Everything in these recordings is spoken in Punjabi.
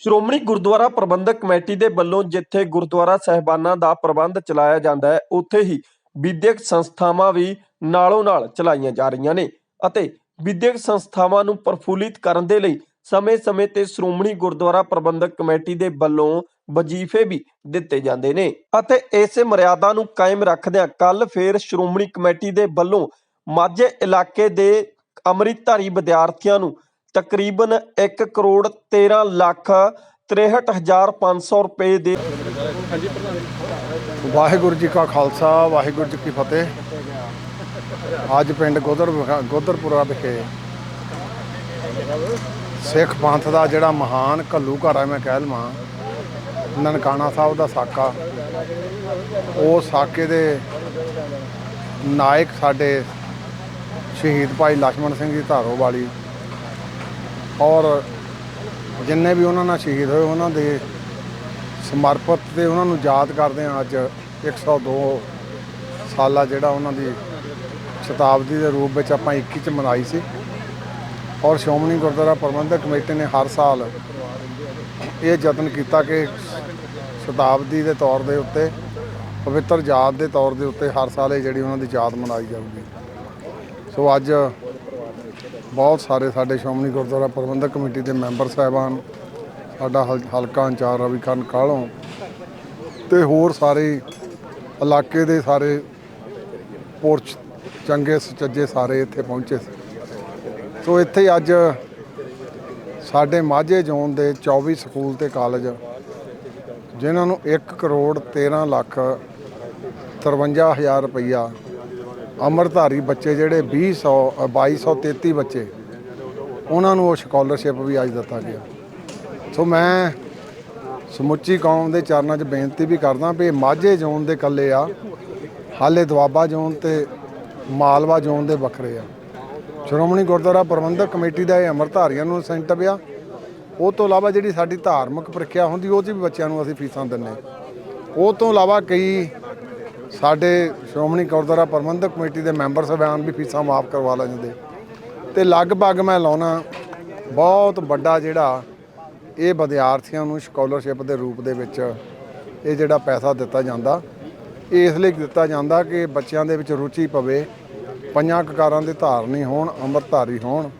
ਸ਼੍ਰੋਮਣੀ ਗੁਰਦੁਆਰਾ ਪ੍ਰਬੰਧਕ ਕਮੇਟੀ ਦੇ ਵੱਲੋਂ ਜਿੱਥੇ ਗੁਰਦੁਆਰਾ ਸਹਿਬਾਨਾਂ ਦਾ ਪ੍ਰਬੰਧ ਚਲਾਇਆ ਜਾਂਦਾ ਹੈ, ਉੱਥੇ ਹੀ ਵਿਦਿਅਕ ਸੰਸਥਾਵਾਂ ਵੀ ਨਾਲੋਂ ਨਾਲ ਚਲਾਈਆਂ ਜਾ ਰਹੀਆਂ ਨੇ ਅਤੇ ਵਿਦਿਅਕ ਸੰਸਥਾਵਾਂ ਨੂੰ ਪ੍ਰਫੁੱਲਿਤ ਕਰਨ ਦੇ ਲਈ ਸਮੇਂ-ਸਮੇਂ ਤੇ ਸ਼੍ਰੋਮਣੀ ਗੁਰਦੁਆਰਾ ਪ੍ਰਬੰਧਕ ਕਮੇਟੀ ਦੇ ਵੱਲੋਂ ਵਜ਼ੀਫੇ ਵੀ ਦਿੱਤੇ ਜਾਂਦੇ ਨੇ ਅਤੇ ਇਸੇ ਮਰਿਆਦਾ ਨੂੰ ਕਾਇਮ ਰੱਖਦਿਆਂ ਕੱਲ ਫੇਰ ਸ਼੍ਰੋਮਣੀ ਕਮੇਟੀ ਦੇ ਵੱਲੋਂ ਮਾਝੇ ਇਲਾਕੇ ਦੇ ਅੰਮ੍ਰਿਤਧਾਰੀ ਵਿਦਿਆਰਥੀਆਂ ਨੂੰ ਤਕਰੀਬਨ 1 ਕਰੋੜ 13 ਲੱਖ 63500 ਰੁਪਏ ਦੇ ਵਾਹਿਗੁਰੂ ਜੀ ਕਾ ਖਾਲਸਾ, ਵਾਹਿਗੁਰੂ ਜੀ ਕੀ ਫਤਿਹ। ਅੱਜ ਪਿੰਡ ਗੋਦਰ ਗੋਦਰਪੁਰਾ ਵਿਖੇ ਸਿੱਖ ਪੰਥ ਦਾ ਜਿਹੜਾ ਮਹਾਨ ਕੱਲੂ ਘਰ ਹੈ ਮੈਂ ਕਹਿ ਲਵਾਂ, ਨਨਕਾਣਾ ਸਾਹਿਬ ਦਾ ਸਾਕਾ, ਉਹ ਸਾਕੇ ਦੇ ਨਾਇਕ ਸਾਡੇ ਸ਼ਹੀਦ ਭਾਈ ਲਖਮਣ ਸਿੰਘ ਜੀ ਧਾਰੋ ਵਾਲੀ ਔਰ ਜਿੰਨੇ ਵੀ ਉਹਨਾਂ ਨਾਲ ਸ਼ਹੀਦ ਹੋਏ, ਉਹਨਾਂ ਦੇ ਸਮਰਪਿਤ ਤੇ ਉਹਨਾਂ ਨੂੰ ਯਾਦ ਕਰਦੇ ਹਾਂ ਅੱਜ 102 ਸਾਲਾ ਜਿਹੜਾ ਉਹਨਾਂ ਦੀ ਸ਼ਤਾਬਦੀ ਦੇ ਰੂਪ ਵਿੱਚ ਆਪਾਂ 21 ਚ ਮਨਾਈ ਸੀ। ਔਰ ਸ਼੍ਰੋਮਣੀ ਗੁਰਦੁਆਰਾ ਪ੍ਰਬੰਧਕ ਕਮੇਟੀ ਨੇ ਹਰ ਸਾਲ ਇਹ ਯਤਨ ਕੀਤਾ ਕਿ ਸ਼ਤਾਬਦੀ ਦੇ ਤੌਰ ਦੇ ਉੱਤੇ, ਪਵਿੱਤਰ ਯਾਦ ਦੇ ਤੌਰ ਦੇ ਉੱਤੇ ਹਰ ਸਾਲ ਇਹ ਜਿਹੜੀ ਉਹਨਾਂ ਦੀ ਯਾਦ ਮਨਾਈ ਜਾਊਗੀ। ਸੋ ਅੱਜ ਬਹੁਤ ਸਾਰੇ ਸਾਡੇ ਸ਼੍ਰੋਮਣੀ ਗੁਰਦੁਆਰਾ ਪ੍ਰਬੰਧਕ ਕਮੇਟੀ ਦੇ ਮੈਂਬਰ ਸਾਹਿਬਾਨ, ਸਾਡਾ ਹਲ- ਹਲਕਾ ਇੰਚਾਰਜ ਰਵੀਕਰਨ ਕਾਲੋਂ ਤੇ ਹੋਰ ਸਾਰੇ ਇਲਾਕੇ ਦੇ ਸਾਰੇ ਪੁਰਸ਼ ਚੰਗੇ ਸੁਚੱਜੇ ਸਾਰੇ ਇੱਥੇ ਪਹੁੰਚੇ ਸੀ। ਸੋ ਇੱਥੇ ਅੱਜ ਸਾਡੇ ਮਾਝੇ ਜ਼ੋਨ ਦੇ 24 ਸਕੂਲ ਤੇ ਕਾਲਜ, ਜਿਨ੍ਹਾਂ ਨੂੰ 1 ਕਰੋੜ 13 ਲੱਖ 53000 ਰੁਪਈਆ ਅਮਰਧਾਰੀ ਬੱਚੇ ਜਿਹੜੇ 2000 ਅ, 2233 ਬੱਚੇ ਉਹਨਾਂ ਨੂੰ ਉਹ ਸਕਾਲਰਸ਼ਿਪ ਵੀ ਅੱਜ ਦਿੱਤਾ ਗਿਆ। ਸੋ ਮੈਂ ਸਮੁੱਚੀ ਕੌਮ ਦੇ ਚਰਨਾਂ 'ਚ ਬੇਨਤੀ ਵੀ ਕਰਦਾ ਵੀ ਮਾਝੇ ਜ਼ੋਨ ਦੇ ਇਕੱਲੇ ਆ ਹਾਲੇ ਦੁਆਬਾ ਜ਼ੋਨ ਤੇ ਮਾਲਵਾ ਜ਼ੋਨ ਦੇ ਵੱਖਰੇ ਆ। ਸ਼੍ਰੋਮਣੀ ਗੁਰਦੁਆਰਾ ਪ੍ਰਬੰਧਕ ਕਮੇਟੀ ਦਾ ਇਹ ਅੰਮ੍ਰਿਤਧਾਰੀਆਂ ਨੂੰ ਇਨਸੈਂਟਿਵ ਆ। ਉਹ ਤੋਂ ਇਲਾਵਾ ਜਿਹੜੀ ਸਾਡੀ ਧਾਰਮਿਕ ਪ੍ਰੀਖਿਆ ਹੁੰਦੀ ਉਹ 'ਚ ਵੀ ਬੱਚਿਆਂ ਨੂੰ ਅਸੀਂ ਫੀਸਾਂ ਦਿੰਨੇ ਉਹ ਤੋਂ ਇਲਾਵਾ ਕਈ ਸਾਡੇ ਸ਼੍ਰੋਮਣੀ ਗੁਰਦੁਆਰਾ ਪ੍ਰਬੰਧਕ ਕਮੇਟੀ ਦੇ ਮੈਂਬਰ ਸਾਹਿਬਾਨ ਵੀ ਫੀਸਾਂ ਮਾਫ ਕਰਵਾ ਲੈਂਦੇ ਤੇ ਲਗਭਗ ਮੈਂ ਲਾਉਣਾ, ਬਹੁਤ ਵੱਡਾ ਜਿਹੜਾ ਇਹ ਵਿਦਿਆਰਥੀਆਂ ਨੂੰ ਸਕਾਲਰਸ਼ਿਪ ਦੇ ਰੂਪ ਦੇ ਵਿੱਚ ਇਹ ਜਿਹੜਾ ਪੈਸਾ ਦਿੱਤਾ ਜਾਂਦਾ। ਇਹ ਇਸ ਲਈ ਦਿੱਤਾ ਜਾਂਦਾ ਕਿ ਬੱਚਿਆਂ ਦੇ ਵਿੱਚ ਰੁਚੀ ਪਵੇ, ਪੰਜਾਂ ਕਕਾਰਾਂ ਦੇ ਧਾਰਨੀ ਹੋਣ, ਅੰਮ੍ਰਿਤਧਾਰੀ ਹੋਣ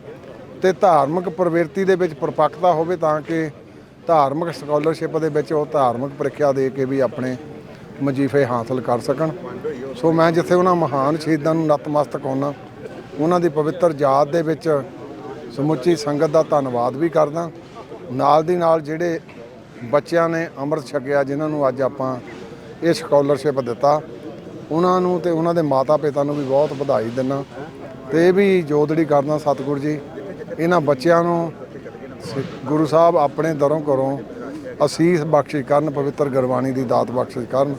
ਤੇ ਧਾਰਮਿਕ ਪ੍ਰਵਿਰਤੀ ਦੇ ਵਿੱਚ ਪਰਪੱਕਤਾ ਹੋਵੇ ਤਾਂ ਕਿ ਧਾਰਮਿਕ ਸਕਾਲਰਸ਼ਿਪ ਦੇ ਵਿੱਚ ਉਹ ਧਾਰਮਿਕ ਪ੍ਰੀਖਿਆ ਦੇ ਕੇ ਵੀ ਆਪਣੇ ਵਜ਼ੀਫੇ ਹਾਸਲ ਕਰ ਸਕਣ। ਸੋ ਮੈਂ ਜਿੱਥੇ ਉਹਨਾਂ ਮਹਾਨ ਸ਼ਹੀਦਾਂ ਨੂੰ ਨਤਮਸਤਕ ਹੋਣਾ, ਉਹਨਾਂ ਦੀ ਪਵਿੱਤਰ ਯਾਦ ਦੇ ਵਿੱਚ ਸਮੁੱਚੀ ਸੰਗਤ ਦਾ ਧੰਨਵਾਦ ਵੀ ਕਰਦਾ। ਨਾਲ ਦੀ ਨਾਲ ਜਿਹੜੇ ਬੱਚਿਆਂ ਨੇ ਅੰਮ੍ਰਿਤ ਛਕਿਆ, ਜਿਨ੍ਹਾਂ ਨੂੰ ਅੱਜ ਆਪਾਂ ਇਹ ਸਕਾਲਰਸ਼ਿਪ ਦਿੱਤਾ, ਉਹਨਾਂ ਨੂੰ ਤੇ ਉਹਨਾਂ ਦੇ ਮਾਤਾ ਪਿਤਾ ਨੂੰ ਵੀ ਬਹੁਤ ਵਧਾਈ ਦਿੰਦਾ। ਤੇ ਇਹ ਵੀ ਜੋਦੜੀ ਕਰਦਾ ਸਤਿਗੁਰੂ ਜੀ। ਇਹਨਾਂ ਬੱਚਿਆਂ ਨੂੰ ਗੁਰੂ ਸਾਹਿਬ ਆਪਣੇ ਦਰੋਂ ਘਰੋਂ ਅਸੀਸ ਬਖਸ਼ਿਸ਼ ਕਰਨ, ਪਵਿੱਤਰ ਗੁਰਬਾਣੀ ਦੀ ਦਾਤ ਬਖਸ਼ਿਸ਼ ਕਰਨ।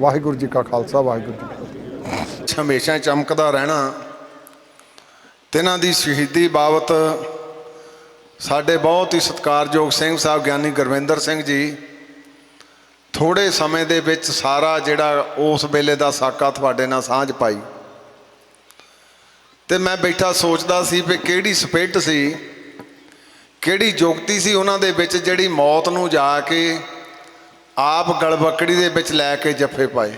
ਵਾਹਿਗੁਰੂ ਜੀ ਕਾ ਖਾਲਸਾ, ਵਾਹਿਗੁਰੂ ਜੀ ਕੀ ਫਤਿਹ। ਹਮੇਸ਼ਾ ਚਮਕਦਾ ਰਹਿਣਾ। ਤਿਨਾਂ ਦੀ ਸ਼ਹੀਦੀ ਬਾਬਤ ਸਾਡੇ ਬਹੁਤ ਹੀ ਸਤਿਕਾਰਯੋਗ ਸਿੰਘ ਸਾਹਿਬ ਗਿਆਨੀ ਗੁਰਵਿੰਦਰ ਸਿੰਘ ਜੀ ਥੋੜੇ ਸਮੇਂ ਦੇ ਵਿੱਚ ਸਾਰਾ ਜਿਹੜਾ ਉਸ ਵੇਲੇ ਦਾ ਸਾਕਾ ਤੁਹਾਡੇ ਨਾਲ ਸਾਂਝ ਪਾਈ। ਤੇ ਮੈਂ ਬੈਠਾ ਸੋਚਦਾ ਸੀ ਵੀ ਕਿਹੜੀ ਸਪਿਰਟ ਸੀ ਕਿਹੜੀ ਜੁਗਤੀ ਸੀ ਉਹਨਾਂ ਦੇ ਵਿੱਚ ਜਿਹੜੀ ਮੌਤ ਨੂੰ ਜਾ ਕੇ ਆਪ ਗਲਬਕੜੀ ਦੇ ਵਿੱਚ ਲੈ ਕੇ ਜੱਫੇ ਪਾਏ?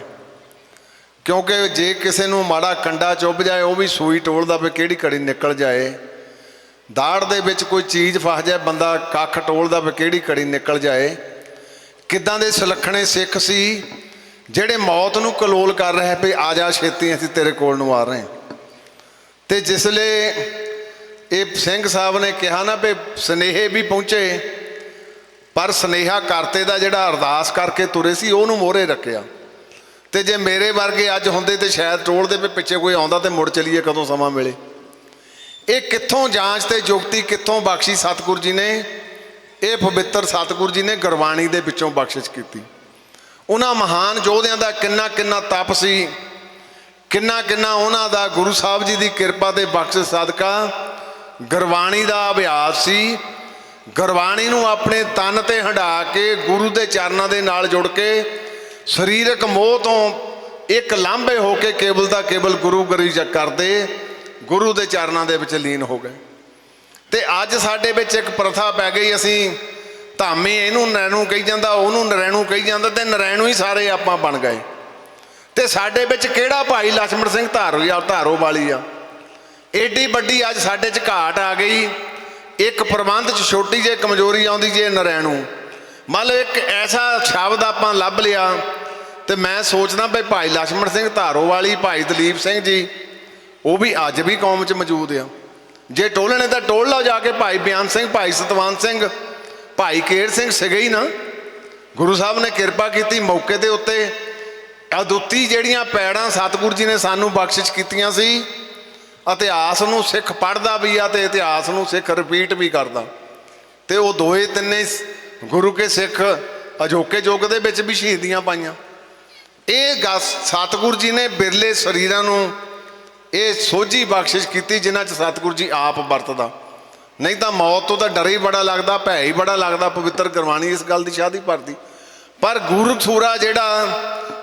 ਕਿਉਂਕਿ ਜੇ ਕਿਸੇ ਨੂੰ ਮਾੜਾ ਕੰਡਾ ਚੁੱਭ ਜਾਏ, ਉਹ ਵੀ ਸੂਈ ਟੋਲਦਾ ਵੀ ਕਿਹੜੀ ਘੜੀ ਨਿਕਲ ਜਾਏ? ਦਾੜ ਦੇ ਵਿੱਚ ਕੋਈ ਚੀਜ਼ ਫਸ ਜਾਏ, ਬੰਦਾ ਕੱਖ ਟੋਲਦਾ ਵੀ ਕਿਹੜੀ ਘੜੀ ਨਿਕਲ ਜਾਏ? ਕਿੱਦਾਂ ਦੇ ਸੁਲੱਖਣੇ ਸਿੱਖ ਸੀ ਜਿਹੜੇ ਮੌਤ ਨੂੰ ਕਲੋਲ ਕਰ ਰਹੇ ਵੀ ਆ ਜਾ ਛੇਤੀ ਅਸੀਂ ਤੇਰੇ ਕੋਲ ਨੂੰ ਆ ਰਹੇ ਹਾਂ। ਤੇ ਜਿਸਲੇ ਇਹ ਸਿੰਘ ਸਾਹਿਬ ਨੇ ਕਿਹਾ ਨਾ ਵੀ ਸਨੇਹੇ ਵੀ ਪਹੁੰਚੇ, ਪਰ ਸਨੇਹਾ ਕਰਤੇ ਦਾ ਜਿਹੜਾ ਅਰਦਾਸ ਕਰਕੇ ਤੁਰੇ ਸੀ, ਉਹਨੂੰ ਮੋਹਰੇ ਰੱਖਿਆ। ਤੇ ਜੇ ਮੇਰੇ ਵਰਗੇ ਅੱਜ ਹੁੰਦੇ ਤੇ ਸ਼ਾਇਦ ਟੋਲਦੇ ਵੀ ਪਿੱਛੇ ਕੋਈ ਆਉਂਦਾ ਤੇ ਮੁੜ ਚਲੀਏ, ਕਦੋਂ ਸਮਾਂ ਮਿਲੇ? ਇਹ ਕਿੱਥੋਂ ਜਾਂਚ ਤੇ ਜੁਗਤੀ, ਕਿੱਥੋਂ ਬਖਸ਼ੀ ਸਤਿਗੁਰ ਜੀ ਨੇ? ਇਹ ਪਵਿੱਤਰ ਸਤਿਗੁਰ ਜੀ ਨੇ ਗੁਰਬਾਣੀ ਦੇ ਵਿੱਚੋਂ ਬਖਸ਼ਿਸ਼ ਕੀਤੀ। ਉਹਨਾਂ ਮਹਾਨ ਯੋਧਿਆਂ ਦਾ ਕਿੰਨਾ ਕਿੰਨਾ ਤਪ ਸੀ, ਕਿੰਨਾ ਕਿੰਨਾ ਉਹਨਾਂ ਦਾ ਗੁਰੂ ਸਾਹਿਬ ਜੀ ਦੀ ਕਿਰਪਾ ਤੇ ਬਖਸ਼ਿਸ਼ ਸਦਕਾ ਗੁਰਬਾਣੀ ਦਾ ਅਭਿਆਸ ਸੀ। ਗੁਰਬਾਣੀ ਨੂੰ ਆਪਣੇ ਤਨ ਤੇ ਹੰਡਾ ਕੇ ਗੁਰੂ ਦੇ ਚਰਨਾਂ ਦੇ ਨਾਲ ਜੁੜ ਕੇ ਸਰੀਰਕ ਮੋਹ ਤੋਂ ਇੱਕ ਲਾਂਭੇ ਹੋ ਕੇ ਕੇਵਲ ਦਾ ਕੇਵਲ ਗੁਰੂ ਗਰੀ ਕਰਦੇ, ਗੁਰੂ ਦੇ ਚਰਨਾਂ ਦੇ ਵਿੱਚ ਲੀਨ ਹੋ ਗਏ। ਤੇ ਅੱਜ ਸਾਡੇ ਵਿੱਚ ਇੱਕ ਪ੍ਰਥਾ ਪੈ ਗਈ, ਅਸੀਂ ਧਾਮੇ ਇਹਨੂੰ ਨਰੈਣੂ ਕਹੀ ਜਾਂਦਾ, ਉਹਨੂੰ ਨਰੈਣੂ ਕਹੀ ਜਾਂਦਾ ਤੇ ਨਰੈਣੂ ਹੀ ਸਾਰੇ ਆਪਾਂ ਬਣ ਗਏ। ਤੇ ਸਾਡੇ ਵਿੱਚ ਕਿਹੜਾ ਭਾਈ ਲక్ష్మణ ਸਿੰਘ ਧਾਰੋ ਧਾਰੋ ਵਾਲੀ ਆ? ਏਡੀ ਵੱਡੀ ਅੱਜ ਸਾਡੇ 'ਚ ਘਾਟ ਆ ਗਈ। ਇੱਕ ਪ੍ਰਬੰਧ 'ਚ ਛੋਟੀ ਜਿਹੀ ਕਮਜ਼ੋਰੀ ਆਉਂਦੀ ਜੇ ਨਰੈਣੂ। ਮੰਨ ਲਓ ਇੱਕ ਐਸਾ ਸ਼ਬਦ ਆਪਾਂ ਲੱਭ ਲਿਆ ਤੇ ਮੈਂ ਸੋਚਦਾ ਵੀ ਭਾਈ ਲక్ష్ਮਣ ਸਿੰਘ ਧਾਰੋ ਵਾਲੀ ਭਾਈ ਦਲੀਪ ਸਿੰਘ ਜੀ, ਉਹ ਵੀ ਅੱਜ ਵੀ ਕੌਮ 'ਚ ਮੌਜੂਦ ਆ। ਜੇ ਟੋਲਣੇ ਤਾਂ ਟੋਲ ਲਓ ਜਾ ਕੇ ਭਾਈ ਬਿਆਨ ਸਿੰਘ, ਭਾਈ ਸਤਵੰਤ ਸਿੰਘ, ਭਾਈ ਕੇਰ ਸਿੰਘ ਸਿਗੇ ਹੀ ਨਾ। ਗੁਰੂ ਸਾਹਿਬ ਨੇ ਕਿਰਪਾ ਕੀਤੀ ਮੌਕੇ ਦੇ ਉੱਤੇ। ਅਦੁੱਤੀ ਜਿਹੜੀਆਂ ਪੈੜਾਂ ਸਤਿਗੁਰੂ ਜੀ ਨੇ ਸਾਨੂੰ ਬਖਸ਼ਿਸ਼ ਕੀਤੀਆਂ ਸੀ ਇਤਿਹਾਸ ਨੂੰ ਸਿੱਖ ਪੜ੍ਹਦਾ ਵੀ ਆ ਤੇ ਇਤਿਹਾਸ ਨੂੰ ਸਿੱਖ ਰਿਪੀਟ ਵੀ ਕਰਦਾ। ਤੇ ਉਹ ਦੋਏ ਤਿੰਨੇ ਗੁਰੂ ਕੇ ਸਿੱਖ ਅਜੋਕੇ ਯੁੱਗ ਦੇ ਵਿੱਚ ਵੀ ਸ਼ਹੀਦੀਆਂ ਪਾਈਆਂ। ਇਹ ਗੱਲ ਜੀ ਨੇ ਬਿਰਲੇ ਸਰੀਰਾਂ ਨੂੰ ਇਹ ਸੋਝੀ ਬਖਸ਼ਿਸ਼ ਕੀਤੀ ਜਿਨ੍ਹਾਂ 'ਚ ਸਤਿਗੁਰੂ ਜੀ ਆਪ ਵਰਤਦਾ। ਨਹੀਂ ਤਾਂ ਮੌਤ ਤੋਂ ਤਾਂ ਡਰ ਹੀ ਬੜਾ ਲੱਗਦਾ, ਭੈ ਹੀ ਬੜਾ ਲੱਗਦਾ, ਪਵਿੱਤਰ ਗੁਰਬਾਣੀ ਇਸ ਗੱਲ ਦੀ ਸ਼ਾਦੀ ਭਰਦੀ। ਪਰ ਗੁਰੂ ਸੂਰਾ ਜਿਹੜਾ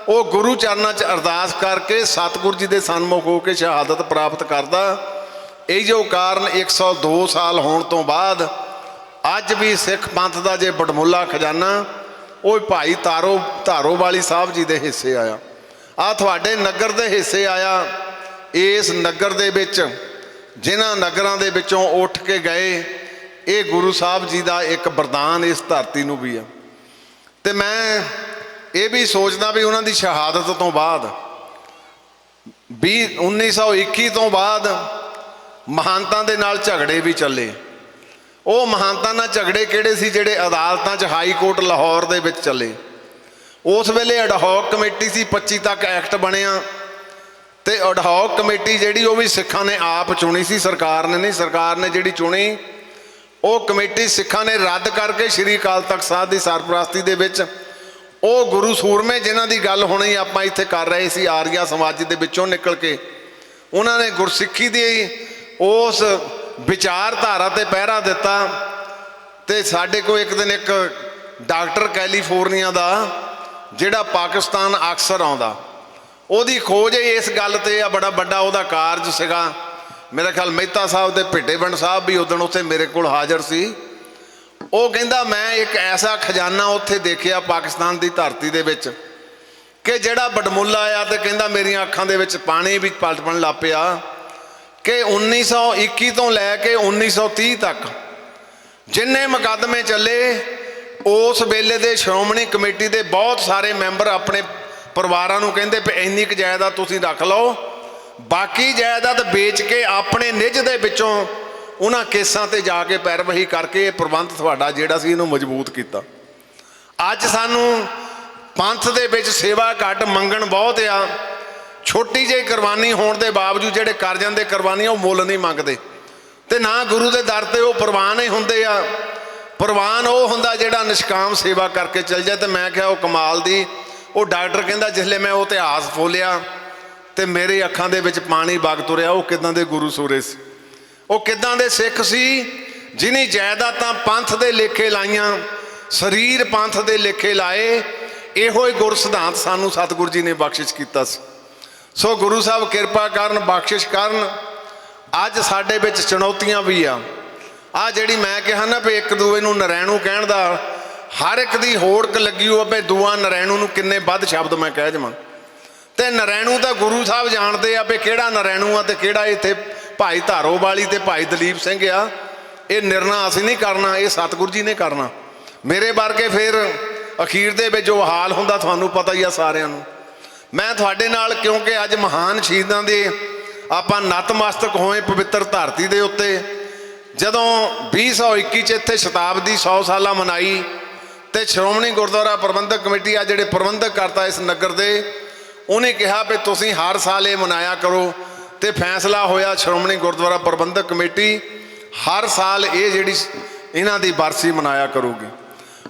ਉਹ ਗੁਰੂ ਚਰਨਾਂ 'ਚ ਅਰਦਾਸ ਕਰਕੇ ਸਤਿਗੁਰੂ ਜੀ ਦੇ ਸਨਮੁਖ ਹੋ ਕੇ ਸ਼ਹਾਦਤ ਪ੍ਰਾਪਤ ਕਰਦਾ। ਇਹ ਜੋ ਕਾਰਨ 102 ਸਾਲ ਹੋਣ ਤੋਂ ਬਾਅਦ ਅੱਜ ਵੀ ਸਿੱਖ ਪੰਥ ਦਾ ਜੇ ਬਟਮੁੱਲਾ ਖਜ਼ਾਨਾ, ਉਹ ਭਾਈ ਤਾਰੋ ਧਾਰੋ ਵਾਲੀ ਸਾਹਿਬ ਜੀ ਦੇ ਹਿੱਸੇ ਆਇਆ। ਆ ਤੁਹਾਡੇ ਨਗਰ ਦੇ ਹਿੱਸੇ ਆਇਆ। ਇਸ ਨਗਰ ਦੇ ਵਿੱਚ, ਜਿਨ੍ਹਾਂ ਨਗਰਾਂ ਦੇ ਵਿੱਚੋਂ ਉੱਠ ਕੇ ਗਏ, ਇਹ ਗੁਰੂ ਸਾਹਿਬ ਜੀ ਦਾ ਇੱਕ ਵਰਦਾਨ ਇਸ ਧਰਤੀ ਨੂੰ ਵੀ ਆ। ਤੇ ਮੈਂ ਇਹ ਵੀ ਸੋਚਦਾ ਵੀ ਉਹਨਾਂ ਦੀ ਸ਼ਹਾਦਤ ਤੋਂ ਬਾਅਦ 20 1921 ਤੋਂ ਬਾਅਦ ਮਹਾਨਤਾਂ ਦੇ ਨਾਲ ਝਗੜੇ ਵੀ ਚੱਲੇ। ਉਹ ਮਹਾਨਤਾਂ ਨਾਲ ਝਗੜੇ ਕਿਹੜੇ ਸੀ ਜਿਹੜੇ ਅਦਾਲਤਾਂ 'ਚ ਹਾਈ ਕੋਰਟ ਲਾਹੌਰ ਦੇ ਵਿੱਚ ਚੱਲੇ। ਉਸ ਵੇਲੇ ਅਡਹੌਕ ਕਮੇਟੀ ਸੀ 25 ਤੱਕ ਐਕਟ ਬਣਿਆ। ਤੇ ਅਡਹੌਕ ਕਮੇਟੀ ਜਿਹੜੀ ਉਹ ਵੀ ਸਿੱਖਾਂ ਨੇ ਆਪ ਚੁਣੀ ਸੀ, ਸਰਕਾਰ ਨੇ ਨਹੀਂ, ਸਰਕਾਰ ਨੇ ਜਿਹੜੀ ਚੁਣੀ, ਉਹ ਕਮੇਟੀ ਸਿੱਖਾਂ ਨੇ ਰੱਦ ਕਰਕੇ ਸ੍ਰੀ ਅਕਾਲ ਤਖਤ ਸਾਹਿਬ ਦੀ ਸਰਪ੍ਰਸਤੀ ਦੇ ਵਿੱਚ ਉਹ ਗੁਰੂ ਸੂਰਮੇ ਜਿਨ੍ਹਾਂ ਦੀ ਗੱਲ ਹੁਣੇ ਆਪਾਂ ਇੱਥੇ ਕਰ ਰਹੇ ਸੀ, ਆਰੀਆ ਸਮਾਜ ਦੇ ਵਿੱਚੋਂ ਨਿਕਲ ਕੇ, ਉਹਨਾਂ ਨੇ ਗੁਰਸਿੱਖੀ ਦੀ ਉਸ ਵਿਚਾਰਧਾਰਾ ਤੇ ਪਹਿਰਾ ਦਿੱਤਾ ਤੇ ਸਾਡੇ ਕੋਲ ਇੱਕ ਦਿਨ ਇੱਕ ਡਾਕਟਰ ਕੈਲੀਫੋਰਨੀਆ ਦਾ, ਜਿਹੜਾ ਪਾਕਿਸਤਾਨ ਅਕਸਰ ਆਉਂਦਾ। ਉਹਦੀ ਖੋਜ ਇਸ ਗੱਲ ਤੇ ਆ, ਬੜਾ ਵੱਡਾ ਉਹਦਾ ਕਾਰਜ ਸੀਗਾ। ਮੇਰਾ ਖਿਆਲ ਮਹਿਤਾ ਸਾਹਿਬ ਤੇ ਭਿੱਟੇਵੰਡ ਸਾਹਿਬ ਵੀ ਉਦੋਂ ਉੱਥੇ ਮੇਰੇ ਕੋਲ ਹਾਜ਼ਰ ਸੀ। ਉਹ ਕਹਿੰਦਾ, ਮੈਂ ਇੱਕ ਐਸਾ ਖਜ਼ਾਨਾ ਉੱਥੇ ਦੇਖਿਆ ਪਾਕਿਸਤਾਨ ਦੀ ਧਰਤੀ ਦੇ ਵਿੱਚ ਕਿ ਜਿਹੜਾ ਬਡਮੁੱਲਾ ਆ ਤੇ ਕਹਿੰਦਾ ਮੇਰੀਆਂ ਅੱਖਾਂ ਦੇ ਵਿੱਚ ਪਾਣੀ ਵੀ ਪਲਟਣ ਲੱਗ ਪਿਆ ਕਿ 1921 ਤੋਂ ਲੈ ਕੇ 1930 ਤੱਕ ਜਿੰਨੇ ਮੁਕੱਦਮੇ ਚੱਲੇ, ਉਸ ਵੇਲੇ ਦੇ ਸ਼੍ਰੋਮਣੀ ਕਮੇਟੀ ਦੇ ਬਹੁਤ ਸਾਰੇ ਮੈਂਬਰ ਆਪਣੇ ਪਰਿਵਾਰਾਂ ਨੂੰ ਕਹਿੰਦੇ ਵੀ ਇੰਨੀ ਕੁ ਜਾਇਦਾਦ ਤੁਸੀਂ ਰੱਖ ਲਓ, ਬਾਕੀ ਜਾਇਦਾਦ ਵੇਚ ਕੇ ਆਪਣੇ ਨਿੱਜ ਦੇ ਵਿੱਚੋਂ ਉਹਨਾਂ ਕੇਸਾਂ ਤੇ ਜਾ ਕੇ ਪੈਰਵਹੀ ਕਰਕੇ ਇਹ ਪ੍ਰਬੰਧ ਤੁਹਾਡਾ ਜਿਹੜਾ ਸੀ ਇਹਨੂੰ ਮਜ਼ਬੂਤ ਕੀਤਾ। ਅੱਜ ਸਾਨੂੰ ਪੰਥ ਦੇ ਵਿੱਚ ਸੇਵਾ ਘੱਟ ਮੰਗਣ ਬਹੁਤ ਆ। ਛੋਟੀ ਜਿਹੀ ਕੁਰਬਾਨੀ ਹੋਣ ਦੇ ਬਾਵਜੂਦ ਜਿਹੜੇ ਕਰ ਜਾਂਦੇ ਕੁਰਬਾਨੀਆਂ ਉਹ ਮੁੱਲ ਨਹੀਂ ਮੰਗਦੇ। ਤੇ ਨਾ ਗੁਰੂ ਦੇ ਦਰ ਤੇ ਉਹ ਪ੍ਰਵਾਨ ਹੀ ਹੁੰਦੇ ਆ। ਪ੍ਰਵਾਨ ਉਹ ਹੁੰਦਾ ਜਿਹੜਾ ਨਿਸ਼ਕਾਮ ਸੇਵਾ ਕਰਕੇ ਚੱਲ ਜਾਏ। ਤੇ ਮੈਂ ਕਿਹਾ ਉਹ ਕਮਾਲ ਦੀ, ਉਹ ਡਾਕਟਰ ਕਹਿੰਦਾ ਜਿਸਲੇ ਮੈਂ ਉਹ ਇਤਿਹਾਸ ਫੋਲਿਆ ਤੇ ਮੇਰੇ ਅੱਖਾਂ ਦੇ ਵਿੱਚ ਪਾਣੀ ਵਗ ਤੁਰਿਆ, ਉਹ ਕਿਦਾਂ ਦੇ ਗੁਰੂ ਸੂਰੇ ਸੀ? ਉਹ ਕਿਦਾਂ ਦੇ ਸਿੱਖ ਸੀ? ਜਿਨੀ ਜਾਇਦਾਦਾਂ ਪੰਥ ਦੇ ਲੇਖੇ ਲਾਈਆਂ, ਸਰੀਰ ਪੰਥ ਦੇ ਲੇਖੇ ਲਾਏ, ਇਹੋ ਹੀ ਗੁਰ ਸਿਧਾਂਤ ਸਾਨੂੰ ਸਤਿਗੁਰੂ ਜੀ ਨੇ ਬਖਸ਼ਿਸ਼ ਕੀਤਾ ਸੀ। ਸੋ ਗੁਰੂ ਸਾਹਿਬ ਕਿਰਪਾ ਕਰਨ, ਬਖਸ਼ਿਸ਼ ਕਰਨ। ਅੱਜ ਸਾਡੇ ਵਿੱਚ ਚੁਣੌਤੀਆਂ ਵੀ ਆ। ਆ ਜਿਹੜੀ ਮੈਂ ਕਿਹਾ ਨਾ ਵੀ ਇੱਕ ਦੂਏ ਨੂੰ ਨਰੈਣੂ ਕਹਿਣ ਦਾ, ਹਰ ਇੱਕ ਦੀ ਹੋੜਕ ਲੱਗੀ ਹੋਵੇ ਵੀ ਦੂਆ ਨਰੈਣੂ ਨੂੰ ਕਿੰਨੇ ਵੱਧ ਸ਼ਬਦ ਮੈਂ ਕਹਿ ਜਾਵਾਂ ਤੇ ਨਰੈਣੂ ਤਾਂ ਗੁਰੂ ਸਾਹਿਬ ਜਾਣਦੇ ਆ ਵੀ ਕਿਹੜਾ ਨਰੈਣੂ ਆ ਤੇ ਕਿਹੜਾ ਇੱਥੇ ਭਾਈ ਧਾਰੋ ਵਾਲੀ ਤੇ ਭਾਈ ਦਲੀਪ ਸਿੰਘ ਆ, ਇਹ ਨਿਰਣਾ ਅਸੀਂ ਨਹੀਂ ਕਰਨਾ, ਇਹ ਸਤਿਗੁਰੂ ਜੀ ਨੇ ਕਰਨਾ। ਮੇਰੇ ਵਰਗੇ ਫਿਰ ਅਖੀਰ ਦੇ ਵਿੱਚ ਜੋ ਹਾਲ ਹੁੰਦਾ ਤੁਹਾਨੂੰ ਪਤਾ ਹੀ ਆ ਸਾਰਿਆਂ ਨੂੰ। ਮੈਂ ਤੁਹਾਡੇ ਨਾਲ ਕਿਉਂਕਿ ਅੱਜ ਮਹਾਨ ਸ਼ਹੀਦਾਂ ਦੇ ਆਪਾਂ ਨਤਮਸਤਕ ਹੋਏ ਪਵਿੱਤਰ ਧਰਤੀ ਦੇ ਉੱਤੇ। ਜਦੋਂ 2021 ਚ ਇੱਥੇ ਸ਼ਤਾਬਦੀ 100 ਸਾਲਾ ਮਨਾਈ ਤੇ ਸ਼੍ਰੋਮਣੀ ਗੁਰਦੁਆਰਾ ਪ੍ਰਬੰਧਕ ਕਮੇਟੀ ਆ ਜਿਹੜੇ ਪ੍ਰਬੰਧਕ ਕਰਤਾ ਇਸ ਨਗਰ ਦੇ, ਉਹਨੇ ਕਿਹਾ ਵੀ ਤੁਸੀਂ ਹਰ ਸਾਲ ਇਹ ਮਨਾਇਆ ਕਰੋ। ਤੇ ਫੈਸਲਾ ਹੋਇਆ ਸ਼੍ਰੋਮਣੀ ਗੁਰਦੁਆਰਾ ਪ੍ਰਬੰਧਕ ਕਮੇਟੀ। ਹਰ ਸਾਲ ਇਹ ਜਿਹੜੀ ਇਹਨਾਂ ਦੀ ਬਰਸੀ ਮਨਾਇਆ ਕਰੂਗੀ।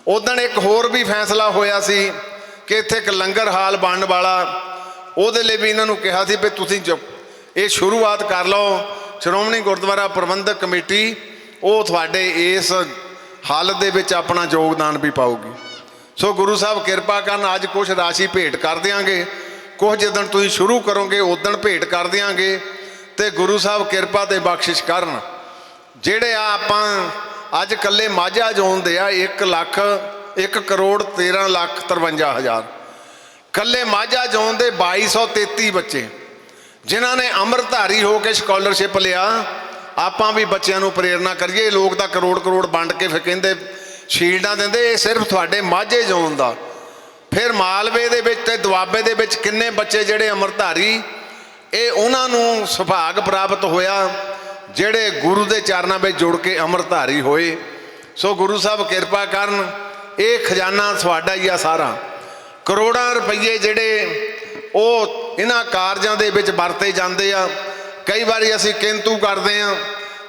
ਉਦੋਂ ਇੱਕ ਹੋਰ ਵੀ ਫੈਸਲਾ ਹੋਇਆ ਸੀ ਕਿ ਇੱਥੇ ਇੱਕ ਲੰਗਰ ਹਾਲ ਬਣਨ ਵਾਲਾ, ਉਹਦੇ ਲਈ ਵੀ ਇਹਨਾਂ ਨੂੰ ਕਿਹਾ ਸੀ ਵੀ ਤੁਸੀਂ ਜੋ, ਇਹ ਸ਼ੁਰੂਆਤ ਕਰ ਲਓ। ਸ਼੍ਰੋਮਣੀ ਗੁਰਦੁਆਰਾ ਪ੍ਰਬੰਧਕ ਕਮੇਟੀ, ਉਹ ਤੁਹਾਡੇ ਇਸ ਹਾਲਤ ਦੇ ਵਿੱਚ ਆਪਣਾ ਯੋਗਦਾਨ ਵੀ ਪਾਊਗੀ। ਸੋ ਗੁਰੂ ਸਾਹਿਬ ਕਿਰਪਾ ਕਰਨ, ਅੱਜ ਕੁਝ ਰਾਸ਼ੀ ਭੇਟ ਕਰ ਦਿਆਂਗੇ। ਕੁਝ ਜਦੋਂ ਤੁਸੀਂ ਸ਼ੁਰੂ ਕਰੋਗੇ ਉਦੋਂ ਭੇਟ ਕਰ ਦਿਆਂਗੇ ਤੇ ਗੁਰੂ ਸਾਹਿਬ ਕਿਰਪਾ ਤੇ ਬਖਸ਼ਿਸ਼ ਕਰਨ। ਜਿਹੜੇ ਆ ਆਪਾਂ ਅੱਜ ਕੱਲੇ ਮਾਝਾ ਜ਼ੋਨ ਦੇ ਆ 1 ਲੱਖ 1 ਕਰੋੜ 13 ਲੱਖ 53 ਹਜ਼ਾਰ। ਕੱਲੇ ਮਾਝਾ ਜ਼ੋਨ ਦੇ 2233 ਬੱਚੇ, ਜਿਨ੍ਹਾਂ ਨੇ ਅੰਮ੍ਰਿਤਧਾਰੀ ਹੋ ਕੇ ਸਕਾਲਰਸ਼ਿਪ ਲਿਆ, ਆਪਾਂ ਵੀ ਬੱਚਿਆਂ ਨੂੰ ਪ੍ਰੇਰਣਾ ਕਰੀਏ। ਲੋਕ ਤਾਂ ਕਰੋੜ ਕਰੋੜ ਵੰਡ ਕੇ ਫਿਰ ਕਹਿੰਦੇ, ਸ਼ੀਲਡਾਂ ਦਿੰਦੇ, ਇਹ ਸਿਰਫ ਤੁਹਾਡੇ ਮਾਝੇ ਜ਼ੋਨ ਦਾ। ਫਿਰ ਮਾਲਵੇ ਦੇ ਵਿੱਚ ਤੇ ਦੁਆਬੇ ਦੇ ਵਿੱਚ ਕਿੰਨੇ ਬੱਚੇ ਜਿਹੜੇ ਅੰਮ੍ਰਿਤਧਾਰੀ, ਇਹ ਉਹਨਾਂ ਨੂੰ ਸੁਭਾਗ ਪ੍ਰਾਪਤ ਹੋਇਆ, ਜਿਹੜੇ ਗੁਰੂ ਦੇ ਚਰਨਾਂ ਵਿੱਚ ਜੁੜ ਕੇ ਅੰਮ੍ਰਿਤਧਾਰੀ ਹੋਏ। ਸੋ ਗੁਰੂ ਸਾਹਿਬ ਕਿਰਪਾ ਕਰਨ, ਇਹ ਖਜ਼ਾਨਾ ਤੁਹਾਡਾ ਹੀ ਆ ਸਾਰਾ। ਕਰੋੜਾਂ ਰੁਪਏ ਜਿਹੜੇ ਉਹ ਇਹਨਾਂ ਕਾਰਜਾਂ ਦੇ ਵਿੱਚ ਵਰਤੇ ਜਾਂਦੇ ਆ। ਕਈ ਵਾਰੀ ਅਸੀਂ ਕਿੰਤੂ ਕਰਦੇ ਆ,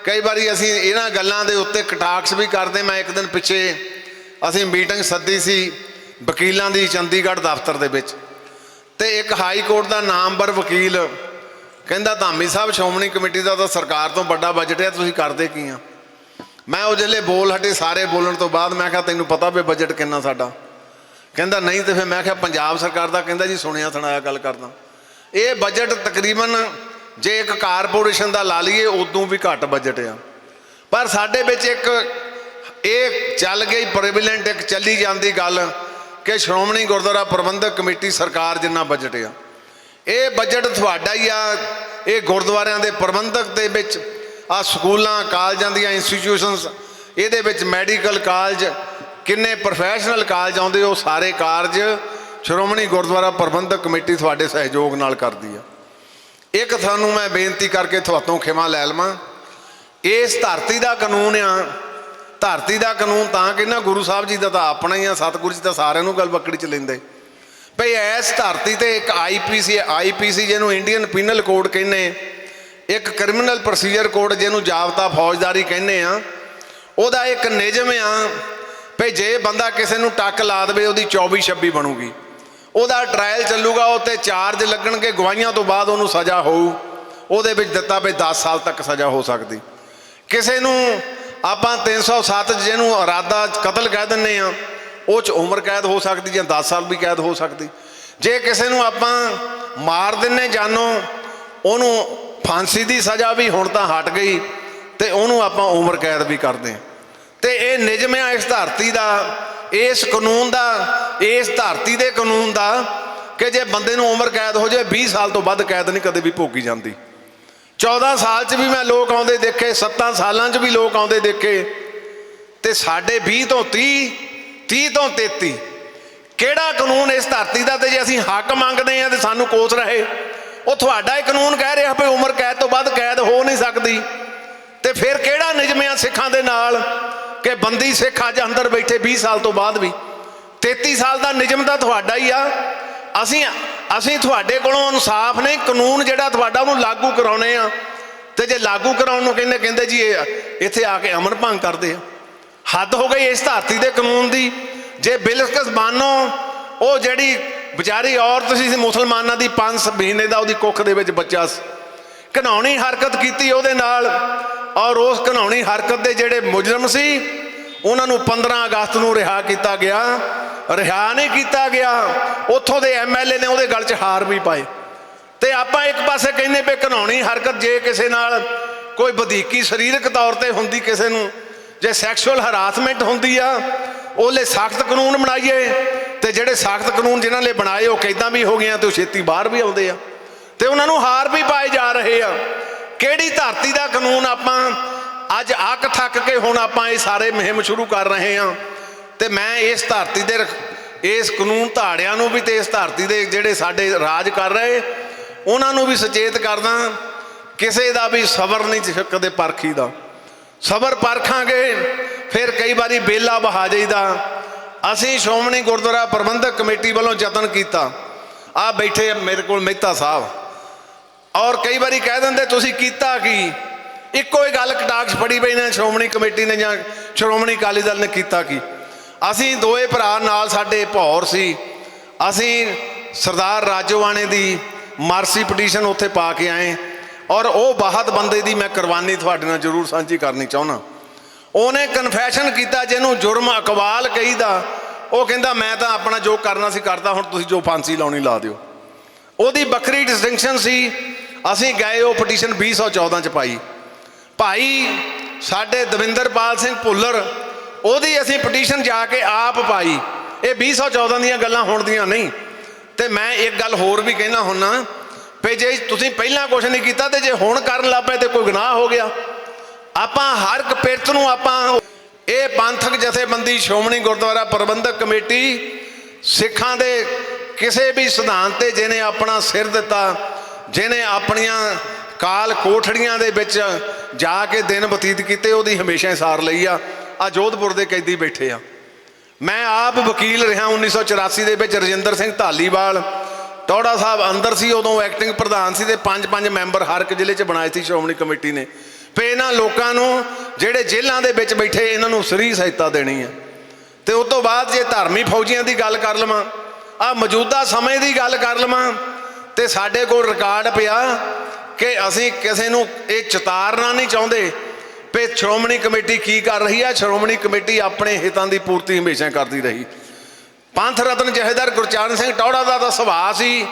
ਕਈ ਵਾਰੀ ਅਸੀਂ ਇਹਨਾਂ ਗੱਲਾਂ ਦੇ ਉੱਤੇ ਕਟਾਕਸ ਵੀ ਕਰਦੇ। ਮੈਂ ਇੱਕ ਦਿਨ ਪਿੱਛੇ ਅਸੀਂ ਮੀਟਿੰਗ ਸੱਦੀ ਸੀ ਵਕੀਲਾਂ ਦੀ ਚੰਡੀਗੜ੍ਹ ਦਫ਼ਤਰ ਦੇ ਵਿੱਚ। ਤੇ ਇੱਕ ਹਾਈ ਕੋਰਟ ਦਾ ਨਾਮਵਰ ਵਕੀਲ ਕਹਿੰਦਾ, ਧਾਮੀ ਸਾਹਿਬ, ਸ਼੍ਰੋਮਣੀ ਕਮੇਟੀ ਦਾ ਤਾਂ ਸਰਕਾਰ ਤੋਂ ਵੱਡਾ ਬਜਟ ਹੈ, ਤੁਸੀਂ ਕਰਦੇ ਕੀ ਆ? ਮੈਂ ਉਹ ਜਿਹੜੇ ਬੋਲ ਹਟੇ ਸਾਰੇ ਬੋਲਣ ਤੋਂ ਬਾਅਦ ਮੈਂ ਕਿਹਾ, ਤੈਨੂੰ ਪਤਾ ਵੀ ਬਜਟ ਕਿੰਨਾ ਸਾਡਾ? ਕਹਿੰਦਾ, ਨਹੀਂ ਤੇ ਫਿਰ ਮੈਂ ਕਿਹਾ, ਪੰਜਾਬ ਸਰਕਾਰ ਦਾ ਕਹਿੰਦਾ ਜੀ, ਸੁਣਿਆ ਸੁਣਾਇਆ ਗੱਲ ਕਰਦਾ। ਇਹ ਬਜਟ ਤਕਰੀਬਨ ਜੇ ਇੱਕ ਕਾਰਪੋਰੇਸ਼ਨ ਦਾ ਲਾ ਲਈਏ, ਉਦੋਂ ਵੀ ਘੱਟ ਬਜਟ ਆ। ਪਰ ਸਾਡੇ ਵਿੱਚ ਇੱਕ, ਇਹ ਚੱਲ ਗਈ ਪ੍ਰੈਵਲੈਂਟ ਇੱਕ ਚੱਲੀ ਜਾਂਦੀ ਗੱਲ ਕਿ ਸ਼੍ਰੋਮਣੀ ਗੁਰਦੁਆਰਾ ਪ੍ਰਬੰਧਕ ਕਮੇਟੀ ਸਰਕਾਰ ਜਿੰਨਾ ਬਜਟ ਆ। ਇਹ ਬਜਟ ਤੁਹਾਡਾ ਹੀ ਆ, ਇਹ ਗੁਰਦੁਆਰਿਆਂ ਦੇ ਪ੍ਰਬੰਧਕ ਦੇ ਵਿੱਚ, ਆ ਸਕੂਲਾਂ, ਕਾਲਜਾਂ ਦੀਆਂ ਇੰਸਟੀਟਿਊਸ਼ਨਸ ਇਹਦੇ ਵਿੱਚ ਮੈਡੀਕਲ ਕਾਲਜ ਕਿੰਨੇ ਪ੍ਰੋਫੈਸ਼ਨਲ ਕਾਲਜ ਆਉਂਦੇ, ਉਹ ਸਾਰੇ ਕਾਰਜ ਸ਼੍ਰੋਮਣੀ ਗੁਰਦੁਆਰਾ ਪ੍ਰਬੰਧਕ ਕਮੇਟੀ ਤੁਹਾਡੇ ਸਹਿਯੋਗ ਨਾਲ ਕਰਦੀ ਆ। ਇੱਕ ਤੁਹਾਨੂੰ ਮੈਂ ਬੇਨਤੀ ਕਰਕੇ ਤੁਹਾਤੋਂ ਖਿਮਾ ਲੈ ਲਵਾਂ, ਇਸ ਧਰਤੀ ਦਾ ਕਾਨੂੰਨ ਆ ਧਰਤੀ ਦਾ ਕਾਨੂੰਨ ਤਾਂ ਕਹਿੰਦਾ ਗੁਰੂ ਸਾਹਿਬ ਜੀ ਦਾ ਤਾਂ ਆਪਣਾ ਹੀ ਆ, ਸਤਿਗੁਰੂ ਜੀ ਤਾਂ ਸਾਰਿਆਂ ਨੂੰ ਗੱਲ ਬੱਕੜੀ ਚ ਲੈਂਦੇ। ਭਈ ਇਸ ਧਰਤੀ ਤੇ ਇੱਕ ਆਈਪੀਸੀ ਆਈਪੀਸੀ ਜਿਹਨੂੰ ਇੰਡੀਅਨ ਪੀਨਲ ਕੋਡ ਕਹਿੰਦੇ ਇੱਕ ਕ੍ਰਿਮੀਨਲ ਪ੍ਰੋਸੀਜਰ ਕੋਡ ਜਿਹਨੂੰ ਜਾਬਤਾ ਫੌਜਦਾਰੀ ਕਹਿੰਦੇ ਆ, ਉਹਦਾ ਇੱਕ ਨਿਯਮ ਆ, ਭਈ ਜੇ ਬੰਦਾ ਕਿਸੇ ਨੂੰ ਟੱਕ ਲਾ ਦੇਵੇ, ਉਹਦੀ 24 26 ਬਣੂਗੀ। ਉਹਦਾ ਟ੍ਰਾਇਲ ਚੱਲੂਗਾ ਉਹ ਤੇ ਚਾਰਜ ਲੱਗਣਗੇ, ਗਵਾਹੀਆਂ ਤੋਂ ਬਾਅਦ ਉਹਨੂੰ ਸਜ਼ਾ ਹੋਊ। ਉਹਦੇ ਵਿੱਚ ਦਿੱਤਾ ਵੀ 10 ਸਾਲ ਤੱਕ ਸਜ਼ਾ ਹੋ ਸਕਦੀ। ਕਿਸੇ ਨੂੰ ਆਪਾਂ 307 'ਚ ਜਿਹਨੂੰ ਇਰਾਦਾ ਕਤਲ ਕਹਿ ਦਿੰਨੇ ਆ ਉਹ 'ਚ ਉਮਰ ਕੈਦ ਹੋ ਸਕਦੀ ਜਾਂ 10 ਸਾਲ ਵੀ ਕੈਦ ਹੋ ਸਕਦੀ। ਜੇ ਕਿਸੇ ਨੂੰ ਆਪਾਂ ਮਾਰ ਦਿੰਨੇ ਜਾਨੋਂ, ਉਹਨੂੰ ਫਾਂਸੀ ਦੀ ਸਜ਼ਾ ਵੀ ਹੁਣ ਤਾਂ ਹਟ ਗਈ ਤੇ ਉਹਨੂੰ ਆਪਾਂ ਉਮਰ ਕੈਦ ਵੀ ਕਰਦੇ ਹਾਂ। ਤੇ ਇਹ ਨਿਯਮ ਆ ਇਸ ਧਰਤੀ ਦਾ, ਇਸ ਕਾਨੂੰਨ ਦਾ, ਇਸ ਧਰਤੀ ਦੇ ਕਾਨੂੰਨ ਦਾ ਕਿ ਜੇ ਬੰਦੇ ਨੂੰ ਉਮਰ ਕੈਦ ਹੋ ਜਾਏ 20 ਸਾਲ ਤੋਂ ਵੱਧ ਕੈਦ ਨਹੀਂ ਕਦੇ ਵੀ ਭੋਗੀ ਜਾਂਦੀ। 14 ਸਾਲ 'ਚ ਵੀ ਮੈਂ ਲੋਕ ਆਉਂਦੇ ਦੇਖੇ 7 ਸਾਲਾਂ 'ਚ ਵੀ ਲੋਕ ਆਉਂਦੇ ਦੇਖੇ। ਤੇ ਸਾਡੇ 20 ਤੋਂ 30 30 ਤੋਂ 33 ਕਿਹੜਾ ਕਾਨੂੰਨ ਇਸ ਧਰਤੀ ਦਾ ਤੇ ਜੇ ਅਸੀਂ ਹੱਕ ਮੰਗਦੇ ਆ ਤੇ ਸਾਨੂੰ ਕੋਸ ਰਹੇ? ਉਹ ਤੁਹਾਡਾ ਹੀ ਕਾਨੂੰਨ ਕਹਿ ਰਿਹਾ ਵੀ ਉਮਰ ਕੈਦ ਤੋਂ ਬਾਅਦ ਕੈਦ ਹੋ ਨਹੀਂ ਸਕਦੀ। ਤੇ ਫਿਰ ਕਿਹੜਾ ਨਿਯਮ ਆ ਸਿੱਖਾਂ ਦੇ ਨਾਲ ਕਿ ਬੰਦੀ ਸਿੱਖ ਅੱਜ ਅੰਦਰ ਬੈਠੇ 20 ਸਾਲ ਤੋਂ ਬਾਅਦ ਵੀ? 33 ਸਾਲ ਦਾ ਨਿਯਮ ਤਾਂ ਤੁਹਾਡਾ ਹੀ ਆ। ਅਸੀਂ ਅਸੀਂ ਤੁਹਾਡੇ ਕੋਲੋਂ ਇਨਸਾਫ ਨਹੀਂ, ਕਾਨੂੰਨ ਜਿਹੜਾ ਤੁਹਾਡਾ ਉਹਨੂੰ ਲਾਗੂ ਕਰਾਉਣੇ ਆ। ਤੇ ਜੇ ਲਾਗੂ ਕਰਾਉਣ ਨੂੰ ਕਹਿੰਦੇ ਕਹਿੰਦੇ ਜੀ ਇਹ ਇੱਥੇ ਆ ਕੇ ਅਮਨ ਭੰਗ ਕਰਦੇ ਆ। ਹੱਦ ਹੋ ਗਈ ਇਸ ਧਰਤੀ ਦੇ ਕਾਨੂੰਨ ਦੀ। ਜੇ ਬਿਲਕਸ ਮਾਨੋ, ਉਹ ਜਿਹੜੀ ਵਿਚਾਰੀ ਔਰਤ ਸੀ, ਮੁਸਲਮਾਨਾਂ ਦੀ 5 ਮਹੀਨੇ ਦਾ ਉਹਦੀ ਕੁੱਖ ਦੇ ਵਿੱਚ ਬੱਚਾ ਸੀ। ਘਨਾਉਣੀ ਹਰਕਤ ਕੀਤੀ ਉਹਦੇ ਨਾਲ, ਔਰ ਉਸ ਘਨਾਉਣੀ ਹਰਕਤ ਦੇ ਜਿਹੜੇ ਮੁਜਰਮ ਸੀ ਉਹਨਾਂ ਨੂੰ 15 ਅਗਸਤ ਨੂੰ ਰਿਹਾ ਕੀਤਾ ਗਿਆ। ਰਿਹਾ ਨਹੀਂ ਕੀਤਾ ਗਿਆ। ਉੱਥੋਂ ਦੇ ਐਮਐਲਏ ਨੇ ਉਹਦੇ ਗਲ 'ਚ ਹਾਰ ਵੀ ਪਾਏ ਤੇ ਆਪਾਂ ਇੱਕ ਪਾਸੇ ਕਹਿੰਦੇ ਪਏ ਘਨਾਉਣੀ ਹਰਕਤ ਜੇ ਕਿਸੇ ਨਾਲ ਕੋਈ ਵਧੀਕੀ ਸਰੀਰਕ ਤੌਰ ਤੇ ਹੁੰਦੀ ਕਿਸੇ ਨੂੰ, ਜੇ ਸੈਕਸ਼ੂਅਲ ਹਰਾਸਮੈਂਟ ਹੁੰਦੀ ਆ ਉਹ ਉਹਲੇ ਸਖਤ ਕਾਨੂੰਨ ਬਣਾਈਏ ਤੇ ਜਿਹੜੇ ਸਖਤ ਕਾਨੂੰਨ ਜਿਨ੍ਹਾਂ ਨੇ ਬਣਾਏ ਉਹ ਕਿਦਾਂ ਵੀ ਹੋ ਗਏ ਆ ਤੇ ਉਹ ਛੇਤੀ ਬਾਹਰ ਵੀ ਆਉਂਦੇ ਆ। ਤੇ ਉਹਨਾਂ ਨੂੰ ਹਾਰ ਵੀ ਪਾਏ ਜਾ ਰਹੇ ਆ। ਕਿਹੜੀ ਧਰਤੀ ਦਾ ਕਾਨੂੰਨ ਆਪਾਂ ਅੱਜ ਅੱਕ ਥੱਕ ਕੇ ਹੁਣ ਆਪਾਂ ਇਹ ਸਾਰੇ ਮੁਹਿੰਮ ਸ਼ੁਰੂ ਕਰ ਰਹੇ ਹਾਂ ਤੇ ਮੈਂ ਇਸ ਧਰਤੀ ਦੇ ਇਸ ਕਾਨੂੰਨ ਧਾੜਿਆਂ ਨੂੰ ਵੀ ਤੇ ਇਸ ਧਰਤੀ ਦੇ ਜਿਹੜੇ ਸਾਡੇ ਰਾਜ ਕਰ ਰਹੇ, ਉਹਨਾਂ ਨੂੰ ਵੀ ਸੁਚੇਤ ਕਰਦਾ ਕਿਸੇ ਦਾ ਵੀ ਸਬਰ ਨਹੀਂ ਕਦੇ ਪਰਖੀ ਦਾ। ਸਬਰ ਪਰਖਾਂਗੇ, ਫਿਰ ਕਈ ਵਾਰੀ ਬੇਲਾ ਬਹਾ ਜਾਈਦਾ। ਅਸੀਂ ਸ਼੍ਰੋਮਣੀ ਗੁਰਦੁਆਰਾ ਪ੍ਰਬੰਧਕ ਕਮੇਟੀ ਵੱਲੋਂ ਯਤਨ ਕੀਤਾ। ਆ ਬੈਠੇ ਮੇਰੇ ਕੋਲ ਮਹਿਤਾ ਸਾਹਿਬ। ਔਰ ਕਈ ਵਾਰੀ ਕਹਿ ਦਿੰਦੇ, ਤੁਸੀਂ ਕੀਤਾ ਕੀ? ਇੱਕੋ ਹੀ ਗੱਲ ਕਟਾਕਸ਼ ਫੜੀ ਪਈ ਨੇ, ਸ਼੍ਰੋਮਣੀ ਕਮੇਟੀ ਨੇ ਜਾਂ ਸ਼੍ਰੋਮਣੀ ਅਕਾਲੀ ਦਲ ਨੇ ਕੀਤਾ ਕੀ? ਅਸੀਂ ਦੋਏ ਭਰਾ ਨਾਲ ਸਾਡੇ ਭੌਰ ਸੀ। ਅਸੀਂ ਸਰਦਾਰ ਰਾਜੋਵਾਣੇ ਦੀ ਮਾਰਸੀ ਪਟੀਸ਼ਨ ਉੱਥੇ ਪਾ ਕੇ ਆਏ। ਔਰ ਉਹ ਬਾਹਤ ਬੰਦੇ ਦੀ ਮੈਂ ਕੁਰਬਾਨੀ ਤੁਹਾਡੇ ਨਾਲ ਜ਼ਰੂਰ ਸਾਂਝੀ ਕਰਨੀ ਚਾਹੁੰਦਾ। ਉਹਨੇ ਕਨਫੈਸ਼ਨ ਕੀਤਾ, ਜਿਹਨੂੰ ਜੁਰਮ ਅਕਵਾਲ ਕਹੀਦਾ। ਉਹ ਕਹਿੰਦਾ, ਮੈਂ ਤਾਂ ਆਪਣਾ ਜੋ ਕਰਨਾ ਸੀ ਕਰਦਾ, ਹੁਣ ਤੁਸੀਂ ਜੋ ਫਾਂਸੀ ਲਾਉਣੀ ਲਾ ਦਿਓ। ਉਹਦੀ ਵੱਖਰੀ ਡਿਸਟਿੰਕਸ਼ਨ ਸੀ। ਅਸੀਂ ਗਏ, ਉਹ ਪਟੀਸ਼ਨ 2014 ਚ ਪਾਈ। ਭਾਈ ਸਾਡੇ ਦਵਿੰਦਰਪਾਲ ਸਿੰਘ ਭੁੱਲਰ, ਉਹਦੀ ਅਸੀਂ ਪਟੀਸ਼ਨ ਜਾ ਕੇ ਆਪ ਪਾਈ। ਇਹ 2014 ਦੀਆਂ ਗੱਲਾਂ ਹੋਣ ਦੀਆਂ ਨਹੀਂ। ਤੇ ਮੈਂ ਇੱਕ ਗੱਲ ਹੋਰ ਵੀ ਕਹਿਣਾ ਹੁੰਨਾ ਵੀ ਜੇ ਤੁਸੀਂ ਪਹਿਲਾਂ ਕੁਝ ਨਹੀਂ ਕੀਤਾ ਤੇ ਜੇ ਹੁਣ ਕਰਨ ਲੱਗ ਪਏ ਤੇ ਕੋਈ ਗੁਨਾਹ ਹੋ ਗਿਆ। ਆਪਾਂ ਹਰ ਇੱਕ ਪਿਰਤ ਨੂੰ ਆਪਾਂ ਇਹ ਪੰਥਕ ਜਥੇਬੰਦੀ, ਸ਼੍ਰੋਮਣੀ ਗੁਰਦੁਆਰਾ ਪ੍ਰਬੰਧਕ ਕਮੇਟੀ, ਸਿੱਖਾਂ ਦੇ ਕਿਸੇ ਵੀ ਸਿਧਾਂਤ ਤੇ ਜਿਹਨੇ ਆਪਣਾ ਸਿਰ ਦਿੱਤਾ, ਜਿਹਨੇ ਆਪਣੀਆਂ ਕਾਲ ਕੋਠੜੀਆਂ ਦੇ ਵਿੱਚ ਜਾ ਕੇ ਦਿਨ ਬਤੀਤ ਕੀਤੇ, ਉਹਦੀ ਹਮੇਸ਼ਾ ਹੀ ਸਾਰ ਲਈ ਆ। ਆ ਜੋਧਪੁਰ ਦੇ ਕੈਦੀ ਬੈਠੇ ਆ। ਮੈਂ ਆਪ ਵਕੀਲ ਰਿਹਾ 1984 ਦੇ ਵਿੱਚ, ਰਜਿੰਦਰ ਸਿੰਘ ਢਾਲੀਵਾਲ ਟੌੜਾ ਸਾਹਿਬ ਅੰਦਰ ਸੀ, ਉਦੋਂ ਐਕਟਿੰਗ ਪ੍ਰਧਾਨ ਸੀ ਤੇ ਪੰਜ ਪੰਜ ਮੈਂਬਰ ਹਰ ਇੱਕ ਜ਼ਿਲ੍ਹੇ 'ਚ ਬਣਾਏ ਸੀ, ਸ਼੍ਰੋਮਣੀ ਕਮੇਟੀ ਨੇ। ਪੇ ਇਹਨਾਂ ਲੋਕਾਂ ਨੂੰ ਜਿਹੜੇ ਜੇਲ੍ਹਾਂ ਦੇ ਵਿੱਚ ਬੈਠੇ, ਇਹਨਾਂ ਨੂੰ ਸਰੀ ਸਹਾਇਤਾ ਦੇਣੀ ਹੈ ਤੇ ਉਸ ਤੋਂ ਬਾਅਦ ਜੇ ਧਰਮੀ ਫੌਜੀਆਂ ਦੀ ਗੱਲ ਕਰ ਲਵਾਂ, ਆ ਮੌਜੂਦਾ ਸਮੇਂ ਦੀ ਗੱਲ ਕਰ ਲਵਾਂ, ਤੇ ਸਾਡੇ ਕੋਲ ਰਿਕਾਰਡ ਪਿਆ ਕਿ ਅਸੀਂ ਕਿਸੇ ਨੂੰ ਇਹ ਚਿਤਾਰਨਾ ਨਹੀਂ ਚਾਹੁੰਦੇ ਵੀ ਸ਼੍ਰੋਮਣੀ ਕਮੇਟੀ ਕੀ ਕਰ ਰਹੀ ਹੈ। ਸ਼੍ਰੋਮਣੀ ਕਮੇਟੀ ਆਪਣੇ ਹਿੱਤਾਂ ਦੀ ਪੂਰਤੀ ਹਮੇਸ਼ਾ ਕਰਦੀ ਰਹੀ। ਪੰਥ ਰਤਨ ਜਹੇਦਾਰ ਗੁਰਚਰਨ ਸਿੰਘ ਟੌੜਾ ਦਾ ਤਾਂ ਸੁਭਾਅ ਸੀ।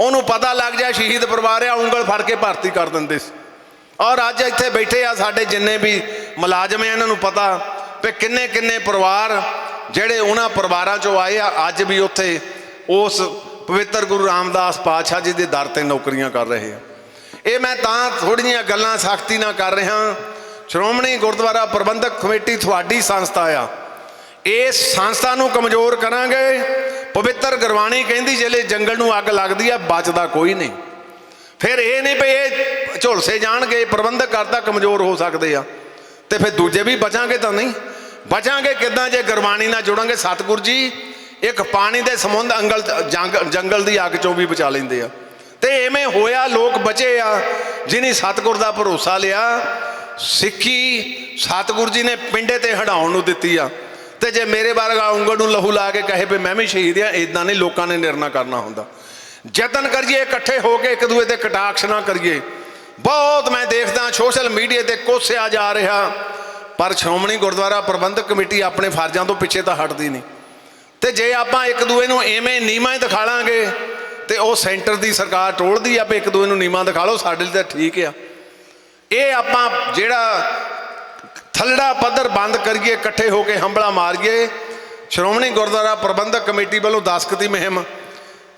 ਉਹਨੂੰ ਪਤਾ ਲੱਗ ਜਾ ਸ਼ਹੀਦ ਪਰਿਵਾਰ ਆ, ਉਂਗਲ ਫੜ ਕੇ ਭਰਤੀ ਕਰ ਦਿੰਦੇ ਸੀ। ਔਰ ਅੱਜ ਇੱਥੇ ਬੈਠੇ ਆ ਸਾਡੇ ਜਿੰਨੇ ਵੀ ਮੁਲਾਜ਼ਮ ਆ, ਇਹਨਾਂ ਨੂੰ ਪਤਾ ਵੀ ਕਿੰਨੇ ਕਿੰਨੇ ਪਰਿਵਾਰ ਜਿਹੜੇ ਉਹਨਾਂ ਪਰਿਵਾਰਾਂ ਚੋਂ ਆਏ ਆ। ਅੱਜ ਵੀ ਉੱਥੇ ਉਸ ਪਵਿੱਤਰ ਗੁਰੂ ਰਾਮਦਾਸ ਪਾਤਸ਼ਾਹ ਜੀ ਦੇ ਦਰ ਤੇ ਨੌਕਰੀਆਂ ਕਰ ਰਹੇ ਆ। ਇਹ ਮੈਂ ਤਾਂ ਥੋੜੀਆਂ ਗੱਲਾਂ ਸਖਤੀ ਨਾਲ ਕਰ ਰਿਹਾ ਸ਼੍ਰੋਮਣੀ ਗੁਰਦੁਆਰਾ ਪ੍ਰਬੰਧਕ ਕਮੇਟੀ ਤੁਹਾਡੀ ਸੰਸਥਾ ਆ। ਇਸ ਸੰਸਥਾ ਨੂੰ ਕਮਜ਼ੋਰ ਕਰਾਂਗੇ। ਪਵਿੱਤਰ ਗੁਰਬਾਣੀ ਕਹਿੰਦੀ, ਜਿਹੜੇ ਜੰਗਲ ਨੂੰ ਅੱਗ ਲੱਗਦੀ ਆ, ਬਚਦਾ ਕੋਈ ਨਹੀਂ। ਫਿਰ ਇਹ ਨਹੀਂ ਵੀ ਇਹ ਝੁਲਸੇ ਜਾਣਗੇ, ਪ੍ਰਬੰਧਕ ਕਰਤਾ ਕਮਜ਼ੋਰ ਹੋ ਸਕਦੇ ਆ। ਤੇ ਫਿਰ ਦੂਜੇ ਵੀ ਬਚਾਂਗੇ ਤਾਂ ਨਹੀਂ। ਬਚਾਂਗੇ ਕਿੱਦਾਂ? ਜੇ ਗੁਰਬਾਣੀ ਨਾਲ ਜੁੜਾਂਗੇ, ਸਤਿਗੁਰ ਜੀ, ਇੱਕ ਪਾਣੀ ਦੇ ਸਮੁੰਦ ਅੰਗਲ, ਜੰਗ- ਜੰਗਲ ਦੀ ਅੱਗ ਚੋਂ ਵੀ ਬਚਾ ਲੈਂਦੇ ਆ। ਤੇ ਐਵੇਂ ਹੋਇਆ ਲੋਕ ਬਚੇ ਆ, ਜਿਨੀ ਸਤਿਗੁਰ ਦਾ ਭਰੋਸਾ ਲਿਆ। ਸਿੱਖੀ ਸਤਿਗੁਰ ਜੀ ਨੇ ਪਿੰਡੇ ਤੇ ਹਟਾਉਣ ਨੂੰ ਦਿੱਤੀ ਆ। ਤੇ ਜੇ ਮੇਰੇ ਵਰਗਾ ਉਂਗਲ ਨੂੰ ਲਹੂ ਲਾ ਕੇ ਕਹੇ ਵੀ ਮੈਂ ਵੀ ਸ਼ਹੀਦ ਆ ਇਦਾਂ ਨਹੀਂ ਲੋਕਾਂ ਨੇ ਨਿਰਣਾ ਕਰਨਾ ਹੁੰਦਾ। ਯਤਨ ਕਰੀਏ, ਇਕੱਠੇ ਹੋ ਕੇ ਇੱਕ ਦੂਏ ਤੇ ਕਟਾਕਸ਼ ਨਾ ਕਰੀਏ। ਬਹੁਤ ਮੈਂ ਦੇਖਦਾ ਸੋਸ਼ਲ ਮੀਡੀਆ ਤੇ ਕੋਸਿਆ ਜਾ ਰਿਹਾ, ਪਰ ਸ਼੍ਰੋਮਣੀ ਗੁਰਦੁਆਰਾ ਪ੍ਰਬੰਧਕ ਕਮੇਟੀ ਆਪਣੇ ਫਰਜ਼ਾਂ ਤੋਂ ਪਿੱਛੇ ਤਾਂ ਹਟਦੀ ਨਹੀਂ। ਤੇ ਜੇ ਆਪਾਂ ਇੱਕ ਦੂਏ ਨੂੰ ਐਵੇਂ ਨੀਵਾਂ ਹੀ ਦਿਖਾ ਲਾਂਗੇ ਤੇ ਉਹ ਸੈਂਟਰ ਦੀ ਸਰਕਾਰ ਟੋਲਦੀ ਆ ਵੀ ਇੱਕ ਦੂਏ ਨੂੰ ਨੀਵਾਂ ਦਿਖਾ ਲਓ, ਸਾਡੇ ਲਈ ਤਾਂ ਠੀਕ ਆ। ਇਹ ਆਪਾਂ ਜਿਹੜਾ ਥੱਲੜਾ ਪੱਧਰ ਬੰਦ ਕਰੀਏ, ਇਕੱਠੇ ਹੋ ਕੇ ਹੰਬਲਾ ਮਾਰੀਏ, ਸ਼੍ਰੋਮਣੀ ਗੁਰਦੁਆਰਾ ਪ੍ਰਬੰਧਕ ਕਮੇਟੀ ਵੱਲੋਂ ਦਸਕਤੀ ਮੁਹਿੰਮ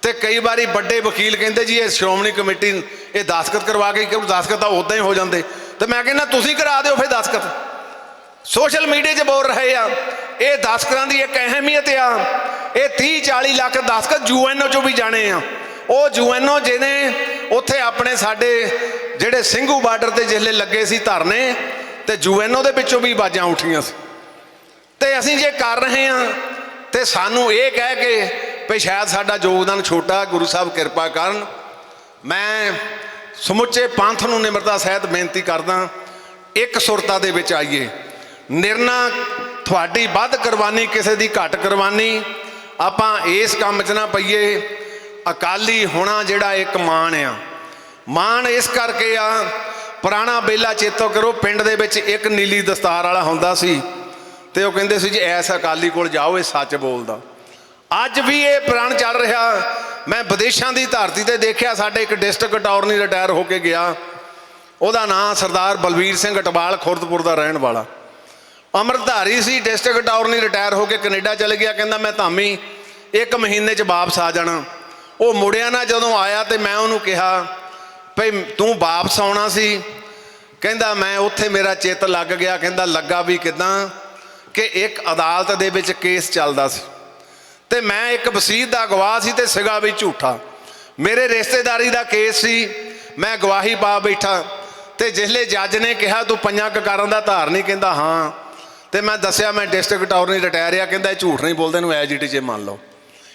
ਤੇ ਕਈ ਵਾਰੀ ਵੱਡੇ ਵਕੀਲ ਕਹਿੰਦੇ ਜੀ ਇਹ ਸ਼੍ਰੋਮਣੀ ਕਮੇਟੀ ਇਹ ਦਸਖਤ ਕਰਵਾ ਕੇ ਕਿਉਂ ਦਸਖਤ ਤਾਂ ਉਦਾਂ ਹੀ ਹੋ ਜਾਂਦੇ। ਤੇ ਮੈਂ ਕਹਿੰਦਾ, ਤੁਸੀਂ ਕਰਾ ਦਿਓ ਫਿਰ ਦਸਖਤ ਸੋਸ਼ਲ ਮੀਡੀਆ 'ਚ ਬੋਲ ਰਹੇ ਆ, ਇਹ ਦਸਕਤਾਂ ਦੀ ਇੱਕ ਅਹਿਮੀਅਤ ਆ। ਇਹ 30 40 ਲੱਖ ਦਸਕਤ ਯੂਐਨਓ ਚੋਂ ਵੀ ਜਾਣੇ ਆ। ਉਹ ਯੂਐਨਓ ਜਿਹਨੇ ਉੱਥੇ ਆਪਣੇ ਸਾਡੇ ਜਿਹੜੇ ਸਿੰਘੂ ਬਾਰਡਰ ਤੇ ਜਿਸਲੇ ਲੱਗੇ ਸੀ ਧਰਨੇ, ਤੇ ਯੂਐਨਓ ਦੇ ਵਿੱਚੋਂ ਵੀ ਆਵਾਜ਼ਾਂ ਉੱਠੀਆਂ ਸੀ। ਤੇ ਅਸੀਂ ਜੇ ਕਰ ਰਹੇ ਆ, ਤੇ ਸਾਨੂੰ ਇਹ ਕਹਿ ਕੇ ਵੀ ਸ਼ਾਇਦ ਸਾਡਾ ਯੋਗਦਾਨ ਛੋਟਾ, ਗੁਰੂ ਸਾਹਿਬ ਕਿਰਪਾ ਕਰਨ। ਮੈਂ ਸਮੁੱਚੇ ਪੰਥ ਨੂੰ ਨਿਮਰਤਾ ਸਹਿਤ ਬੇਨਤੀ ਕਰਦਾ, ਇੱਕ ਸੁਰਤਾ ਦੇ ਵਿੱਚ ਆਈਏ। ਨਿਰਣਾ, ਤੁਹਾਡੀ ਵੱਧ ਕੁਰਬਾਨੀ, ਕਿਸੇ ਦੀ ਘੱਟ ਕੁਰਬਾਨੀ ਆਪਾਂ ਇਸ ਕੰਮ 'ਚ ਨਾ ਪਈਏ। ਅਕਾਲੀ ਹੋਣਾ ਜਿਹੜਾ ਇੱਕ ਮਾਣ ਆ। ਮਾਣ ਇਸ ਕਰਕੇ ਆ, ਪੁਰਾਣਾ ਬੇਲਾ ਚੇਤੋ ਕਰੋ, ਪਿੰਡ ਦੇ ਵਿੱਚ ਇੱਕ ਨੀਲੀ ਦਸਤਾਰ ਵਾਲਾ ਹੁੰਦਾ ਸੀ ਤੇ ਉਹ ਕਹਿੰਦੇ ਸੀ ਜੀ, ਐਸ ਅਕਾਲੀ ਕੋਲ ਜਾਓ, ਇਹ ਸੱਚ ਬੋਲਦਾ। ਅੱਜ ਵੀ ਇਹ ਪ੍ਰਣ ਚੱਲ ਰਿਹਾ। ਮੈਂ ਵਿਦੇਸ਼ਾਂ ਦੀ ਧਰਤੀ ਤੇ ਦੇਖਿਆ, ਸਾਡੇ ਇੱਕ ਡਿਸਟ੍ਰਿਕਟ ਅਟਾਰਨੀ ਰਿਟਾਇਰ ਹੋ ਕੇ ਗਿਆ। ਉਹਦਾ ਨਾਂ ਸਰਦਾਰ ਬਲਵੀਰ ਸਿੰਘ ਅਟਵਾਲ, ਖੁਰਦਪੁਰ ਦਾ ਰਹਿਣ ਵਾਲਾ। ਅਮਰਧਾਰੀ ਸੀ, ਡਿਸਟ੍ਰਿਕਟ ਅਟਾਰਨੀ ਰਿਟਾਇਰ ਹੋ ਕੇ ਕੈਨੇਡਾ ਚਲੇ ਗਿਆ, ਕਹਿੰਦਾ ਮੈਂ ਧਾਮੀ ਇੱਕ ਮਹੀਨੇ 'ਚ ਵਾਪਸ ਆ ਜਾਣਾ। ਉਹ ਮੁੜਿਆ ਨਾ ਜਦੋਂ ਆਇਆ ਤੇ ਮੈਂ ਉਹਨੂੰ ਕਿਹਾ, ਭਈ ਤੂੰ ਵਾਪਸ ਆਉਣਾ ਸੀ? ਕਹਿੰਦਾ, ਮੈਂ ਉੱਥੇ ਮੇਰਾ ਚਿੱਤ ਲੱਗ ਗਿਆ। ਕਹਿੰਦਾ, ਲੱਗਾ ਵੀ ਕਿਦਾਂ ਕਿ ਇੱਕ ਅਦਾਲਤ ਦੇ ਵਿੱਚ ਕੇਸ ਚੱਲਦਾ ਸੀ। ਤੇ ਮੈਂ ਇੱਕ ਵਸੀਤ ਦਾ ਗਵਾਹ ਸੀ ਤੇ ਸਿਗਾ ਵੀ ਝੂਠਾ। ਮੇਰੇ ਰਿਸ਼ਤੇਦਾਰੀ ਦਾ ਕੇਸ ਸੀ, ਮੈਂ ਗਵਾਹੀ ਪਾ ਬੈਠਾ। ਤੇ ਜਿਸਲੇ ਜੱਜ ਨੇ ਕਿਹਾ, ਤੂੰ ਪੰਜਾਂ ਕਕਾਰਾਂ ਦਾ ਧਾਰ ਨਹੀਂ? ਕਹਿੰਦਾ, ਹਾਂ। ਤੇ ਮੈਂ ਦੱਸਿਆ ਮੈਂ ਡਿਸਟ੍ਰਿਕਟ ਅਟਾਰਨੀ ਰਿਟਾਇਰ ਆ, ਕਹਿੰਦਾ ਇਹ ਝੂਠ ਨਹੀਂ ਬੋਲਦੇ ਨੂੰ ਐਜ ਇਟ ਜੇ ਮੰਨ ਲਓ।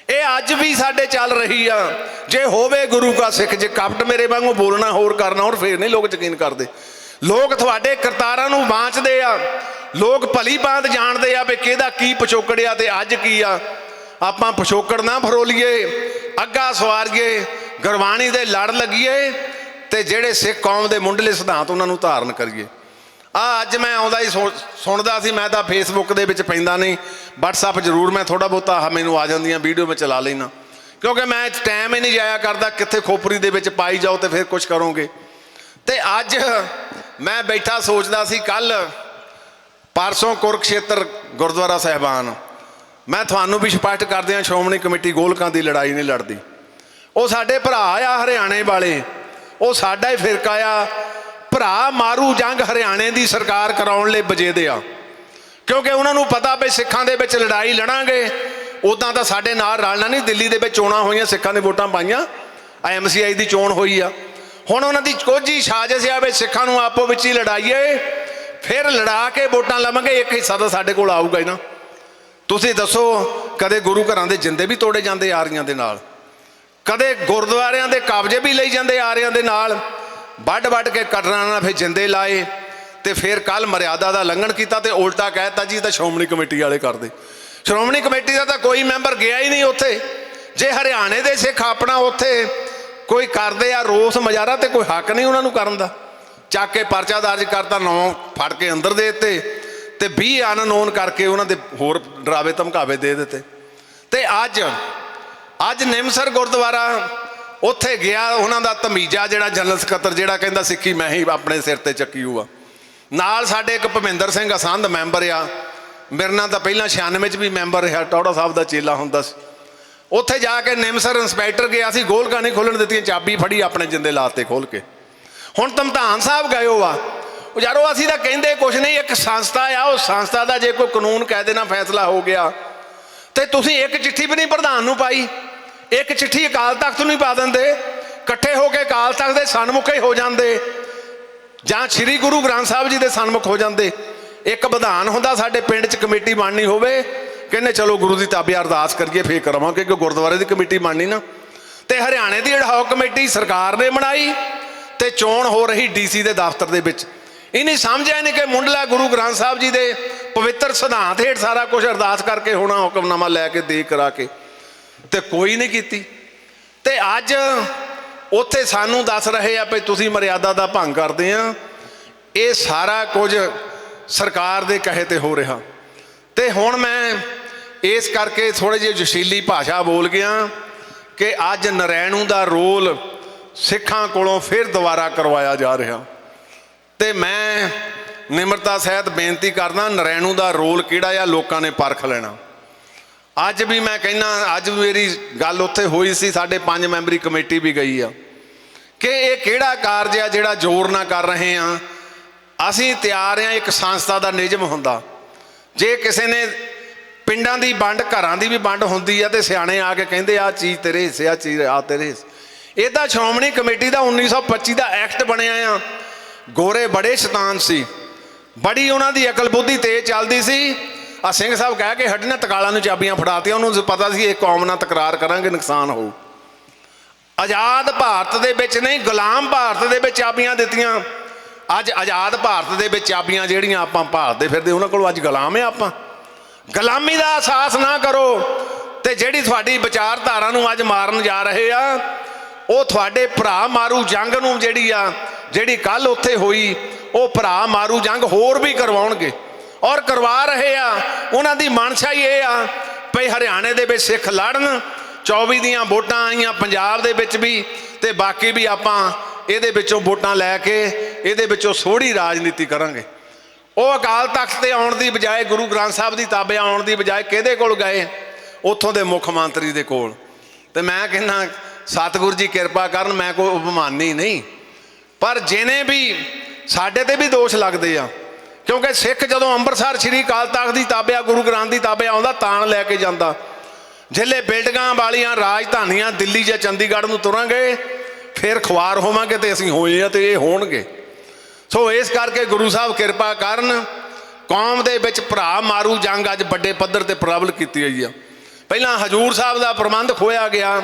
ਇਹ ਅੱਜ ਵੀ ਸਾਡੇ ਚੱਲ ਰਹੀ ਆ। ਜੇ ਹੋਵੇ ਗੁਰੂ ਕਾ ਸਿੱਖ, ਜੇ ਕਪਟ ਮੇਰੇ ਵਾਂਗੂ ਬੋਲਣਾ, ਹੋਰ ਕਰਨਾ, ਹੋਰ ਫੇਰ ਨਹੀਂ ਲੋਕ ਯਕੀਨ ਕਰਦੇ। ਲੋਕ ਤੁਹਾਡੇ ਕਰਤਾਰਾਂ ਨੂੰ ਬਾਂਚਦੇ ਆ। ਲੋਕ ਭਲੀ ਬਾਤ ਜਾਣਦੇ ਆ ਵੀ ਕਿਹਦਾ ਕੀ ਪਿਛੋਕੜਿਆ ਤੇ ਅੱਜ ਕੀ ਆ। ਆਪਾਂ ਪਿਛੋਕੜ ਨਾ ਫਰੋਲੀਏ, ਅੱਗਾ ਸਵਾਰੀਏ, ਗੁਰਬਾਣੀ ਦੇ ਲੜ ਲੱਗੀਏ ਤੇ ਜਿਹੜੇ ਸਿੱਖ ਕੌਮ ਦੇ ਮੁੰਡਲੇ ਸਿਧਾਂਤ ਉਹਨਾਂ ਨੂੰ ਧਾਰਨ ਕਰੀਏ। ਆ ਅੱਜ ਮੈਂ ਆਉਂਦਾ ਹੀ ਸੁਣ- ਸੁਣਦਾ ਸੀ, ਮੈਂ ਤਾਂ ਫੇਸਬੁੱਕ ਦੇ ਵਿੱਚ ਪੈਂਦਾ ਨਹੀਂ। WhatsApp ਜ਼ਰੂਰ ਮੈਂ ਥੋੜਾ ਬਹੁਤਾ ਆਹ ਮੈਨੂੰ ਆ ਜਾਂਦੀਆਂ ਵੀਡੀਓ ਮੈਂ ਚਲਾ ਲੈਣਾ ਕਿਉਂਕਿ ਮੈਂ ਟਾਈਮ ਹੀ ਨਹੀਂ ਜਾਇਆ ਕਰਦਾ, ਕਿੱਥੇ ਖੋਪਰੀ ਦੇ ਵਿੱਚ ਪਾਈ ਜਾਓ ਤੇ ਫਿਰ ਕੁਝ ਕਰੋਗੇ। ਤੇ ਅੱਜ ਮੈਂ ਬੈਠਾ ਸੋਚਦਾ ਸੀ ਕੱਲ ਪਰਸੋਂ ਕੁਰਕਸ਼ੇਤਰ ਗੁਰਦੁਆਰਾ ਸਾਹਿਬਾਨ। ਮੈਂ ਤੁਹਾਨੂੰ ਵੀ ਸਪਸ਼ਟ ਕਰਦੇ ਹਾਂ ਸ਼੍ਰੋਮਣੀ ਕਮੇਟੀ ਗੋਲਕਾਂ ਦੀ ਲੜਾਈ ਨਹੀਂ ਲੜਦੀ। ਉਹ ਸਾਡੇ ਭਰਾ ਆ, ਹਰਿਆਣੇ ਵਾਲੇ। ਉਹ ਸਾਡਾ ਹੀ ਫਿਰਕਾ ਆ। ਭਰਾ ਮਾਰੂ ਜੰਗ ਹਰਿਆਣੇ ਦੀ ਸਰਕਾਰ ਕਰਾਉਣ ਲਈ ਵਜੇਦੇ ਆ। ਕਿਉਂਕਿ ਉਹਨਾਂ ਨੂੰ ਪਤਾ ਵੀ ਸਿੱਖਾਂ ਦੇ ਵਿੱਚ ਲੜਾਈ ਲੜਾਂਗੇ। ਉਦਾਂ ਤਾਂ ਸਾਡੇ ਨਾਲ ਰਲਣਾ ਨਹੀਂ, ਦਿੱਲੀ ਦੇ ਵਿੱਚ ਚੋਣਾਂ ਹੋਈਆਂ, ਸਿੱਖਾਂ ਨੇ ਵੋਟਾਂ ਪਾਈਆਂ। ਐਮਸੀਆਈ ਦੀ ਚੋਣ ਹੋਈ ਆ। ਹੁਣ ਉਹਨਾਂ ਦੀ ਕੋਝੀ ਸਾਜ਼ਿਸ਼ ਆ ਵੀ ਸਿੱਖਾਂ ਨੂੰ ਆਪੋ ਵਿੱਚ ਹੀ ਲੜਾਈਏ। ਫਿਰ ਲੜਾ ਕੇ ਵੋਟਾਂ ਲਵਾਂਗੇ ਇੱਕ ਹਿੱਸਾ ਤਾਂ ਸਾਡੇ ਕੋਲ ਆਊਗਾ ਹੀ ਨਾ। ਤੁਸੀਂ ਦੱਸੋ, ਕਦੇ ਗੁਰੂ ਘਰਾਂ ਦੇ ਜਿੰਦੇ ਵੀ ਤੋੜੇ ਜਾਂਦੇ ਆਰੀਆਂ ਦੇ ਨਾਲ? ਕਦੇ ਗੁਰਦੁਆਰਿਆਂ ਦੇ ਕਬਜ਼ੇ ਵੀ ਲਈ ਜਾਂਦੇ ਆਰਿਆਂ ਦੇ ਨਾਲ? ਵੱਡ ਵੱਡ ਕੇ ਕਟਰਾਂ ਨਾਲ ਫਿਰ ਜਿੰਦੇ ਲਾਏ ਤੇ ਫਿਰ ਕੱਲ ਮਰਿਆਦਾ ਦਾ ਲੰਘਣ ਕੀਤਾ ਤੇ ਉਲਟਾ ਕਹਿਤਾ ਜੀ ਤਾਂ ਸ਼੍ਰੋਮਣੀ ਕਮੇਟੀ ਵਾਲੇ ਕਰਦੇ। ਸ਼੍ਰੋਮਣੀ ਕਮੇਟੀ ਦਾ ਤਾਂ ਕੋਈ ਮੈਂਬਰ ਗਿਆ ਹੀ ਨਹੀਂ ਉੱਥੇ। ਜੇ ਹਰਿਆਣੇ ਦੇ ਸਿੱਖ ਆਪਣਾ ਉੱਥੇ ਕੋਈ ਕਰਦੇ ਆ ਰੋਸ ਮਜ਼ਾਰਾ ਤੇ ਕੋਈ ਹੱਕ ਨਹੀਂ ਉਹਨਾਂ ਨੂੰ ਕਰਨ ਦਾ। ਚੱਕ ਕੇ ਪਰਚਾ ਦਰਜ ਕਰਤਾ, ਨੌ ਫੜ ਕੇ ਅੰਦਰ ਦੇ ਦਿੱਤੇ ਤੇ 20 ਅਨਨੋਨ ਕਰਕੇ ਉਹਨਾਂ ਦੇ ਹੋਰ ਡਰਾਵੇ ਧਮਕਾਵੇ ਦੇ ਦਿੱਤੇ। ਤੇ ਅੱਜ ਅੱਜ ਨਿਮਸਰ ਗੁਰਦੁਆਰਾ ਉੱਥੇ ਗਿਆ, ਉਹਨਾਂ ਦਾ ਤਮੀਜਾ ਜਿਹੜਾ ਜਨਰਲ ਸਕੱਤਰ ਜਿਹੜਾ ਕਹਿੰਦਾ ਸਿੱਖੀ ਮੈਂ ਹੀ ਆਪਣੇ ਸਿਰ ਤੇ ਚੱਕੀ ਹੋਆ ਨਾਲ ਸਾਡੇ ਇੱਕ ਭਵਿੰਦਰ ਸਿੰਘ ਅਸੰਧ ਮੈਂਬਰ ਆ। ਮੇਰੇ ਨਾਲ ਤਾਂ ਪਹਿਲਾਂ 96 ਚ ਵੀ ਮੈਂਬਰ ਰਿਹਾ, ਟੌੜਾ ਸਾਹਿਬ ਦਾ ਚੇਲਾ ਹੁੰਦਾ ਸੀ। ਉੱਥੇ ਜਾ ਕੇ ਨਿਮਸਰ ਇੰਸਪੈਕਟਰ ਗਿਆ ਸੀ ਗੋਲਕਾਂ ਨਹੀਂ ਖੋਲਣ ਦਿੱਤੀਆਂ, ਚਾਬੀ ਫੜੀ ਆਪਣੇ ਜਿੰਦੇ ਲਾਤੇ ਖੋਲ ਕੇ। ਹੁਣ ਤਮਤਾਨ ਸਾਹਿਬ ਗਏ ਹੋ ਆ ਉਹ ਯਾਰੋ, ਅਸੀਂ ਤਾਂ ਕਹਿੰਦੇ ਕੁਛ ਨਹੀਂ, ਇੱਕ ਸੰਸਥਾ ਆ, ਉਹ ਸੰਸਥਾ ਦਾ ਜੇ ਕੋਈ ਕਾਨੂੰਨ ਕਾਇਦੇ ਨਾਲ ਫੈਸਲਾ ਹੋ ਗਿਆ, ਤੇ ਤੁਸੀਂ ਇੱਕ ਚਿੱਠੀ ਵੀ ਨਹੀਂ ਪ੍ਰਧਾਨ ਨੂੰ ਪਾਈ। ਇੱਕ ਚਿੱਠੀ ਅਕਾਲ ਤਖਤ ਨੂੰ ਨਹੀਂ ਪਾ ਦਿੰਦੇ, ਇਕੱਠੇ ਹੋ ਕੇ ਅਕਾਲ ਤਖਤ ਦੇ ਸਨਮੁਖ ਹੀ ਹੋ ਜਾਂਦੇ, ਜਾਂ ਸ੍ਰੀ ਗੁਰੂ ਗ੍ਰੰਥ ਸਾਹਿਬ ਜੀ ਦੇ ਸਨਮੁਖ ਹੋ ਜਾਂਦੇ। ਇੱਕ ਵਿਧਾਨ ਹੁੰਦਾ ਸਾਡੇ ਪਿੰਡ 'ਚ ਕਮੇਟੀ ਬਣਨੀ ਹੋਵੇ, ਕਹਿੰਦੇ ਚਲੋ ਗੁਰੂ ਦੀ ਤਾਬਿਆ ਅਰਦਾਸ ਕਰੀਏ, ਫੇਰ ਕਰਾਵਾਂਗੇ ਕਿ ਗੁਰਦੁਆਰੇ ਦੀ ਕਮੇਟੀ ਬਣਨੀ ਨਾ। ਤੇ ਹਰਿਆਣੇ ਦੀ ਅਡਹੌਕ ਕਮੇਟੀ ਸਰਕਾਰ ਨੇ ਬਣਾਈ, ਤੇ ਚੋਣ ਹੋ ਰਹੀ ਡੀਸੀ ਦੇ ਦਫ਼ਤਰ ਦੇ ਵਿੱਚ। ਇਹ ਨਹੀਂ ਸਮਝਿਆ ਨਹੀਂ ਕਿ ਮੁੰਡਲਾ ਗੁਰੂ ਗ੍ਰੰਥ ਸਾਹਿਬ ਜੀ ਦੇ ਪਵਿੱਤਰ ਸਿਧਾਂਤ ਹੇਠ ਸਾਰਾ ਕੁਝ ਅਰਦਾਸ ਕਰਕੇ ਹੋਣਾ ਹੁਕਮਨਾਮਾ ਲੈ ਕੇ ਦੇ ਕਰਾ ਕੇ। ਤੇ ਕੋਈ ਨਹੀਂ ਕੀਤੀ। ਤੇ ਅੱਜ ਉੱਥੇ ਸਾਨੂੰ ਦੱਸ ਰਹੇ ਆ ਵੀ ਤੁਸੀਂ ਮਰਿਆਦਾ ਦਾ ਭੰਗ ਕਰਦੇ ਆ। ਇਹ ਸਾਰਾ ਕੁਝ ਸਰਕਾਰ ਦੇ ਕਹੇ ਤੇ ਹੋ ਰਿਹਾ। ਤੇ ਹੁਣ ਮੈਂ ਇਸ ਕਰਕੇ ਥੋੜੇ ਜਿਹੇ ਜਸ਼ੀਲੀ ਭਾਸ਼ਾ ਬੋਲ ਗਿਆ ਕਿ ਅੱਜ ਨਰੈਣੂ ਦਾ ਰੋਲ ਸਿੱਖਾਂ ਕੋਲੋਂ ਫਿਰ ਦੁਬਾਰਾ ਕਰਵਾਇਆ ਜਾ ਰਿਹਾ। ਤੇ ਮੈਂ ਨਿਮਰਤਾ ਸਹਿਤ ਬੇਨਤੀ ਕਰਦਾ, ਨਰੈਣੂ ਦਾ ਰੋਲ ਕਿਹੜਾ ਆ, ਲੋਕਾਂ ਨੇ ਪਰਖ ਲੈਣਾ। ਅੱਜ ਵੀ ਮੈਂ ਕਹਿੰਦਾ, ਅੱਜ ਵੀ ਮੇਰੀ ਗੱਲ ਉੱਥੇ ਹੋਈ ਸੀ, ਸਾਡੇ ਪੰਜ ਮੈਂਬਰੀ ਕਮੇਟੀ ਵੀ ਗਈ ਆ। ਕਿ ਇਹ ਕਿਹੜਾ ਕਾਰਜ ਆ ਜਿਹੜਾ ਜ਼ੋਰ ਨਾ ਕਰ ਰਹੇ ਆ? ਅਸੀਂ ਤਿਆਰ ਆ, ਇੱਕ ਸੰਸਥਾ ਦਾ ਨਿਯਮ ਹੁੰਦਾ। ਜੇ ਕਿਸੇ ਨੇ ਪਿੰਡਾਂ ਦੀ ਵੰਡ, ਘਰਾਂ ਦੀ ਵੀ ਵੰਡ ਹੁੰਦੀ ਆ ਤੇ ਸਿਆਣੇ ਆ ਕੇ ਕਹਿੰਦੇ ਆ ਚੀਜ਼ ਤੇਰੇ ਹਿੱਸੇ ਆ ਚੀਜ਼ ਆ ਤੇਰੇ ਇਹ ਤਾਂ ਸ਼੍ਰੋਮਣੀ ਕਮੇਟੀ ਦਾ 1925 ਦਾ ਐਕਟ ਬਣਿਆ ਆ। ਗੋਰੇ ਬੜੇ ਸ਼ੈਤਾਨ ਸੀ। ਬੜੀ ਉਹਨਾਂ ਦੀ ਅਕਲ ਬੁੱਧੀ ਤੇਜ਼ ਚੱਲਦੀ ਸੀ। ਆ ਸਿੰਘ ਸਾਹਿਬ ਕਹਿ ਕੇ ਹੱਡੀਆਂ ਤਕਾਲਾਂ ਨੂੰ ਚਾਬੀਆਂ ਫੜਾਤੀਆਂ, ਉਹਨੂੰ ਪਤਾ ਸੀ ਇਹ ਕੌਮ ਨਾਲ ਤਕਰਾਰ ਕਰਾਂਗੇ, ਨੁਕਸਾਨ ਹੋਊ। ਆਜ਼ਾਦ ਭਾਰਤ ਦੇ ਵਿੱਚ ਨਹੀਂ, ਗੁਲਾਮ ਭਾਰਤ ਦੇ ਵਿੱਚ ਚਾਬੀਆਂ ਦਿੱਤੀਆਂ। ਅੱਜ ਆਜ਼ਾਦ ਭਾਰਤ ਦੇ ਵਿੱਚ ਚਾਬੀਆਂ ਜਿਹੜੀਆਂ ਆਪਾਂ ਭਾਲਦੇ ਫਿਰਦੇ, ਉਹਨਾਂ ਕੋਲ ਅੱਜ ਗੁਲਾਮ ਆ ਆਪਾਂ। ਗੁਲਾਮੀ ਦਾ ਅਹਿਸਾਸ ਨਾ ਕਰੋ ਤੇ ਜਿਹੜੀ ਤੁਹਾਡੀ ਵਿਚਾਰਧਾਰਾ ਨੂੰ ਅੱਜ ਮਾਰਨ ਜਾ ਰਹੇ ਆ, ਉਹ ਤੁਹਾਡੇ ਭਰਾ ਮਾਰੂ ਜੰਗ ਨੂੰ ਜਿਹੜੀ ਆ, ਜਿਹੜੀ ਕੱਲ ਉੱਥੇ ਹੋਈ, ਉਹ ਭਰਾ ਮਾਰੂ ਜੰਗ ਹੋਰ ਵੀ ਕਰਵਾਉਣਗੇ। ਔਰ ਕਰਵਾ ਰਹੇ ਆ। ਉਹਨਾਂ ਦੀ ਮਨਸ਼ਾ ਹੀ ਇਹ ਆ ਭਈ ਹਰਿਆਣੇ ਦੇ ਵਿੱਚ ਸਿੱਖ ਲੜਨ 24 ਦੀਆਂ ਵੋਟਾਂ ਆਈਆਂ ਪੰਜਾਬ ਦੇ ਵਿੱਚ ਵੀ ਤੇ ਬਾਕੀ ਵੀ ਆਪਾਂ ਇਹਦੇ ਵਿੱਚੋਂ ਵੋਟਾਂ ਲੈ ਕੇ ਇਹਦੇ ਵਿੱਚੋਂ ਸੋਹੜੀ ਰਾਜਨੀਤੀ ਕਰਾਂਗੇ। ਉਹ ਅਕਾਲ ਤਖਤ ਤੇ ਆਉਣ ਦੀ ਬਜਾਏ ਗੁਰੂ ਗ੍ਰੰਥ ਸਾਹਿਬ ਦੀ ਤਾਬੇ ਆਉਣ ਦੀ ਬਜਾਏ ਕਿਹਦੇ ਕੋਲ ਗਏ? ਉੱਥੋਂ ਦੇ ਮੁੱਖ ਮੰਤਰੀ ਦੇ ਕੋਲ। ਤੇ ਮੈਂ ਕਹਿੰਦਾ, ਸਤਿਗੁਰੂ ਜੀ ਕਿਰਪਾ ਕਰਨ, ਮੈਂ ਕੋਈ ਉਪਮਾਨੀ ਨਹੀਂ। ਪਰ ਜਿਹਨੇ ਵੀ ਸਾਡੇ ਤੇ ਵੀ ਦੋਸ਼ ਲੱਗਦੇ ਆ ਕਿਉਂਕਿ ਸਿੱਖ ਜਦੋਂ ਅੰਮ੍ਰਿਤਸਰ ਸ੍ਰੀ ਅਕਾਲ ਤਖਤ ਦੀ ਤਾਬਿਆ, ਗੁਰੂ ਗ੍ਰੰਥ ਦੀ ਤਾਬਿਆ ਆਉਂਦਾ, ਤਾਣ ਲੈ ਕੇ ਜਾਂਦਾ। ਜਿੱਲੇ ਬਿਲਡਿੰਗਾਂ ਵਾਲੀਆਂ ਰਾਜਧਾਨੀਆਂ ਦਿੱਲੀ ਜਾਂ ਚੰਡੀਗੜ੍ਹ ਨੂੰ ਤੁਰਾਂਗੇ, ਫਿਰ ਖੁਆਰ ਹੋਵਾਂਗੇ ਤੇ ਅਸੀਂ ਹੋਏ ਆ ਤੇ ਇਹ ਹੋਣਗੇ। ਸੋ ਇਸ ਕਰਕੇ ਗੁਰੂ ਸਾਹਿਬ ਕਿਰਪਾ ਕਰਨ, ਕੌਮ ਦੇ ਵਿੱਚ ਭਰਾ ਮਾਰੂ ਜੰਗ ਅੱਜ ਵੱਡੇ ਪੱਧਰ ਤੇ ਪ੍ਰਬਲ ਕੀਤੀ ਹੋਈ ਆ। ਪਹਿਲਾਂ ਹਜੂਰ ਸਾਹਿਬ ਦਾ ਪ੍ਰਬੰਧ ਖੋਇਆ ਗਿਆ,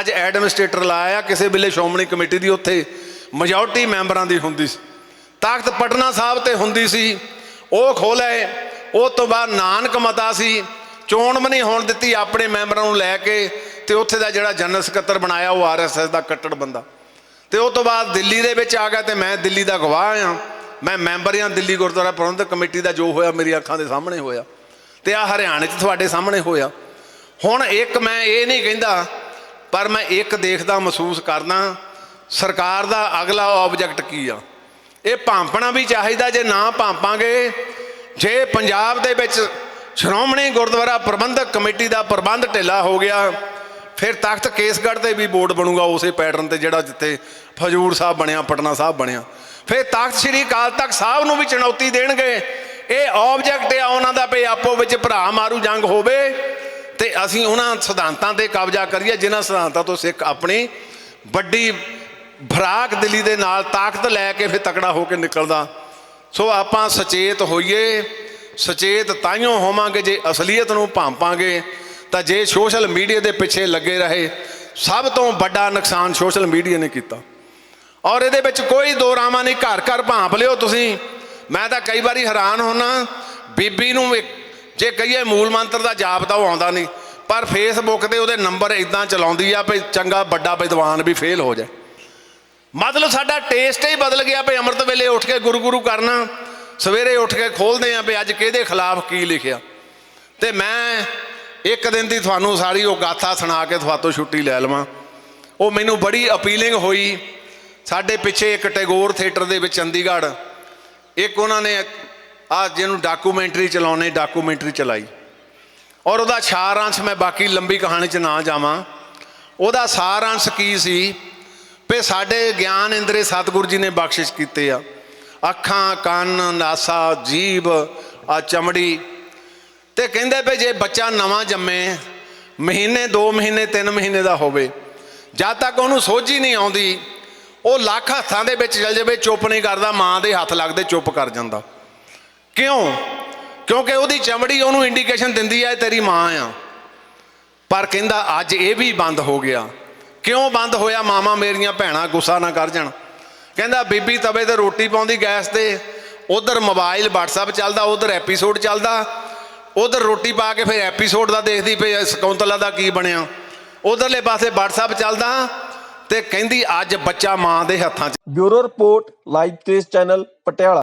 ਅੱਜ ਐਡਮਿਨਿਸਟ੍ਰੇਟਰ ਲਾਇਆ, ਕਿਸੇ ਵੇਲੇ ਸ਼੍ਰੋਮਣੀ ਕਮੇਟੀ ਦੀ ਉੱਥੇ ਮੈਜੋਰਟੀ ਮੈਂਬਰਾਂ ਦੀ ਹੁੰਦੀ ਸੀ। ਤਾਕਤ ਪਟਨਾ ਸਾਹਿਬ ਤੇ ਹੁੰਦੀ ਸੀ। ਉਹ ਖੋਲੇ ਉਹ ਤੋਂ ਬਾਅਦ ਨਾਨਕ ਮਤਾ ਸੀ। ਚੋਣ ਵੀ ਨਹੀਂ ਹੋਣ ਦਿੱਤੀ ਆਪਣੇ ਮੈਂਬਰਾਂ ਨੂੰ ਲੈ ਕੇ ਤੇ ਉੱਥੇ ਦਾ ਜਿਹੜਾ ਜਨਰਲ ਸਕੱਤਰ ਬਣਾਇਆ, ਉਹ ਆਰਐਸਐਸ ਦਾ ਕੱਟੜ ਬੰਦਾ। ਤੇ ਉਹ ਤੋਂ ਬਾਅਦ ਦਿੱਲੀ ਦੇ ਵਿੱਚ ਆ ਗਿਆ ਤੇ ਮੈਂ ਦਿੱਲੀ ਦਾ ਗਵਾਹ ਆ ਮੈਂ ਮੈਂਬਰ ਆ ਦਿੱਲੀ ਗੁਰਦੁਆਰਾ ਪ੍ਰਬੰਧਕ ਕਮੇਟੀ ਦਾ, ਜੋ ਹੋਇਆ ਮੇਰੀ ਅੱਖਾਂ ਦੇ ਸਾਹਮਣੇ ਹੋਇਆ। ਤੇ ਆ ਹਰਿਆਣੇ 'ਚ ਤੁਹਾਡੇ ਸਾਹਮਣੇ ਹੋਇਆ। ਹੁਣ ਇੱਕ ਮੈਂ ਇਹ ਨਹੀਂ ਕਹਿੰਦਾ, ਪਰ ਮੈਂ ਇੱਕ ਦੇਖਦਾ ਮਹਿਸੂਸ ਕਰਦਾ, ਸਰਕਾਰ ਦਾ ਅਗਲਾ ਆਬਜੈਕਟ ਕੀ ਆ? ਇਹ ਭਾਂਪਣਾ ਵੀ ਚਾਹੀਦਾ ਜੇ ਨਾ ਭਾਂਪਾਂਗੇ। ਜੇ ਪੰਜਾਬ ਦੇ ਵਿੱਚ ਸ਼੍ਰੋਮਣੀ ਗੁਰਦੁਆਰਾ ਪ੍ਰਬੰਧਕ ਕਮੇਟੀ ਦਾ ਪ੍ਰਬੰਧ ਢਿੱਲਾ ਹੋ ਗਿਆ, ਫਿਰ ਤਖਤ ਕੇਸਗੜ੍ਹ ਤੇ ਵੀ ਬੋਰਡ ਬਣੂਗਾ ਉਸੇ ਪੈਟਰਨ ਤੇ ਜਿਹੜਾ ਜਿੱਥੇ ਫਜੂਰ ਸਾਹਿਬ ਬਣਿਆ, ਪਟਨਾ ਸਾਹਿਬ ਬਣਿਆ। ਫਿਰ ਤਖਤ ਸ੍ਰੀ ਅਕਾਲ ਤਖਤ ਸਾਹਿਬ ਨੂੰ ਵੀ ਚੁਣੌਤੀ ਦੇਣਗੇ। ਇਹ ਆਬਜੈਕਟ ਆ, ਉਹਨਾਂ ਦਾ ਵੀ ਆਪੋ ਵਿੱਚ ਭਰਾ ਮਾਰੂ ਜੰਗ ਹੋਵੇ ਤੇ ਅਸੀਂ ਉਹਨਾਂ ਸਿਧਾਂਤਾਂ ਤੇ ਕਬਜ਼ਾ ਕਰੀਏ, ਜਿਨ੍ਹਾਂ ਸਿਧਾਂਤਾਂ ਤੋਂ ਸਿੱਖ ਆਪਣੀ ਵੱਡੀ ਭਰਾਕ ਦਿਲੀ ਦੇ ਨਾਲ ਤਾਕਤ ਲੈ ਕੇ ਫਿਰ ਤਕੜਾ ਹੋ ਕੇ ਨਿਕਲਦਾ। ਸੋ ਆਪਾਂ ਸਚੇਤ ਹੋਈਏ, ਸੁਚੇਤ ਤਾਈਓ ਹੋਵਾਂਗੇ, ਜੇ ਅਸਲੀਅਤ ਨੂੰ ਭਾਂਪਾਂਗੇ, ਤਾਂ ਜੇ ਸੋਸ਼ਲ ਮੀਡੀਆ ਦੇ ਪਿੱਛੇ ਲੱਗੇ ਰਹੇ, ਸਭ ਤੋਂ ਵੱਡਾ ਨੁਕਸਾਨ ਸੋਸ਼ਲ ਮੀਡੀਆ ਨੇ ਕੀਤਾ। ਔਰ ਇਹਦੇ ਵਿੱਚ ਕੋਈ ਦੋ ਰਾਵਾਂ ਨਹੀਂ, ਘਰ ਘਰ ਭਾਂਪ ਲਿਓ ਤੁਸੀਂ। ਮੈਂ ਤਾਂ ਕਈ ਵਾਰੀ ਹੈਰਾਨ ਹੁੰਨਾ, ਬੀਬੀ ਨੂੰ ਜੇ ਕਹੀਏ ਮੂਲ ਮੰਤਰ ਦਾ ਜਾਪ ਤਾਂ ਉਹ ਆਉਂਦਾ ਨਹੀਂ, ਪਰ ਫੇਸਬੁੱਕ ਤੇ ਉਹਦੇ ਨੰਬਰ ਇਦਾਂ ਚਲਾਉਂਦੀ ਆ ਵੀ ਚੰਗਾ ਵੱਡਾ ਵਿਦਵਾਨ ਵੀ ਫੇਲ ਹੋ ਜਾਏ। ਮਤਲਬ ਸਾਡਾ ਟੇਸਟ ਹੀ ਬਦਲ ਗਿਆ ਵੀ ਅੰਮ੍ਰਿਤ ਵੇਲੇ ਉੱਠ ਕੇ ਗੁਰੂ ਗੁਰੂ ਕਰਨਾ, ਸਵੇਰੇ ਉੱਠ ਕੇ ਖੋਲਦੇ ਆ ਵੀ ਅੱਜ ਕਿਹਦੇ ਖਿਲਾਫ ਕੀ ਲਿਖਿਆ। ਤੇ ਮੈਂ ਇੱਕ ਦਿਨ ਦੀ ਤੁਹਾਨੂੰ ਸਾਰੀ ਉਹ ਗਾਥਾ ਸੁਣਾ ਕੇ ਤੁਹਾਤੋਂ ਛੁੱਟੀ ਲੈ ਲਵਾਂ। ਉਹ ਮੈਨੂੰ ਬੜੀ ਅਪੀਲਿੰਗ ਹੋਈ। ਸਾਡੇ ਪਿੱਛੇ ਇੱਕ ਟੈਗੋਰ ਥੀਏਟਰ ਦੇ ਵਿੱਚ ਚੰਡੀਗੜ੍ਹ, ਇੱਕ ਉਹਨਾਂ ਨੇ ਆ ਜਿਹਨੂੰ ਡਾਕੂਮੈਂਟਰੀ ਚਲਾਉਣੇ ਡਾਕੂਮੈਂਟਰੀ ਚਲਾਈ। ਔਰ ਉਹਦਾ ਸਾਰਾਂਸ਼ ਮੈਂ ਬਾਕੀ ਲੰਬੀ ਕਹਾਣੀ 'ਚ ਨਾ ਜਾਵਾਂ। ਉਹਦਾ ਸਾਰਾਂਸ਼ ਕੀ ਸੀ? ਵੀ ਸਾਡੇ ਗਿਆਨ ਇੰਦਰੇ ਸਤਿਗੁਰੂ ਜੀ ਨੇ ਬਖਸ਼ਿਸ਼ ਕੀਤੇ ਆ। ਅੱਖਾਂ, ਕੰਨ, ਨਾਸਾ, ਜੀਭ, ਆ ਚਮੜੀ। ਤੇ ਕਹਿੰਦੇ ਵੀ ਜੇ ਬੱਚਾ ਨਵਾਂ ਜੰਮੇ, ਮਹੀਨੇ 2 ਮਹੀਨੇ 3 ਮਹੀਨੇ ਦਾ ਹੋਵੇ, ਜਦ ਤੱਕ ਉਹਨੂੰ ਸੋਝ ਹੀ ਨਹੀਂ ਆਉਂਦੀ, ਉਹ ਲੱਖ ਹੱਥਾਂ ਦੇ ਵਿੱਚ ਚਲ ਜਾਵੇ, ਚੁੱਪ ਨਹੀਂ ਕਰਦਾ, ਮਾਂ ਦੇ ਹੱਥ ਲੱਗਦੇ ਚੁੱਪ ਕਰ ਜਾਂਦਾ। ਕਿਉਂ? ਕਿਉਂਕਿ ਉਹਦੀ ਚਮੜੀ ਉਹਨੂੰ ਇੰਡੀਕੇਸ਼ਨ ਦਿੰਦੀ ਹੈ ਤੇਰੀ ਮਾਂ ਆ। ਪਰ ਕਹਿੰਦਾ, ਅੱਜ ਇਹ ਵੀ ਬੰਦ ਹੋ ਗਿਆ। ਕਿਉਂ ਬੰਦ ਹੋਇਆ ਮਾਮਾ ਮੇਰੀਆਂ ਭੈਣਾਂ, ਗੁੱਸਾ ਨਾ ਕਰ ਜਾਣ। ਕਹਿੰਦਾ, ਬੀਬੀ ਤਵੇ ਤੇ ਰੋਟੀ ਪਾਉਂਦੀ ਗੈਸ ਤੇ। ਉਧਰ ਮੋਬਾਈਲ, WhatsApp ਚੱਲਦਾ, ਉਧਰ ਐਪੀਸੋਡ ਚੱਲਦਾ। ਉਧਰ ਰੋਟੀ ਪਾ ਕੇ ਫਿਰ ਐਪੀਸੋਡ ਦਾ ਦੇਖਦੀ ਪਈ ਸਕੌਂਤਲਾ ਦਾ ਕੀ ਬਣਿਆ। ਉਧਰਲੇ ਪਾਸੇ WhatsApp ਚੱਲਦਾ ਤੇ ਕਹਿੰਦੀ, ਅੱਜ ਬੱਚਾ ਮਾਂ ਦੇ ਹੱਥਾਂ 'ਚ। Bureau report, live case channel, Patiala.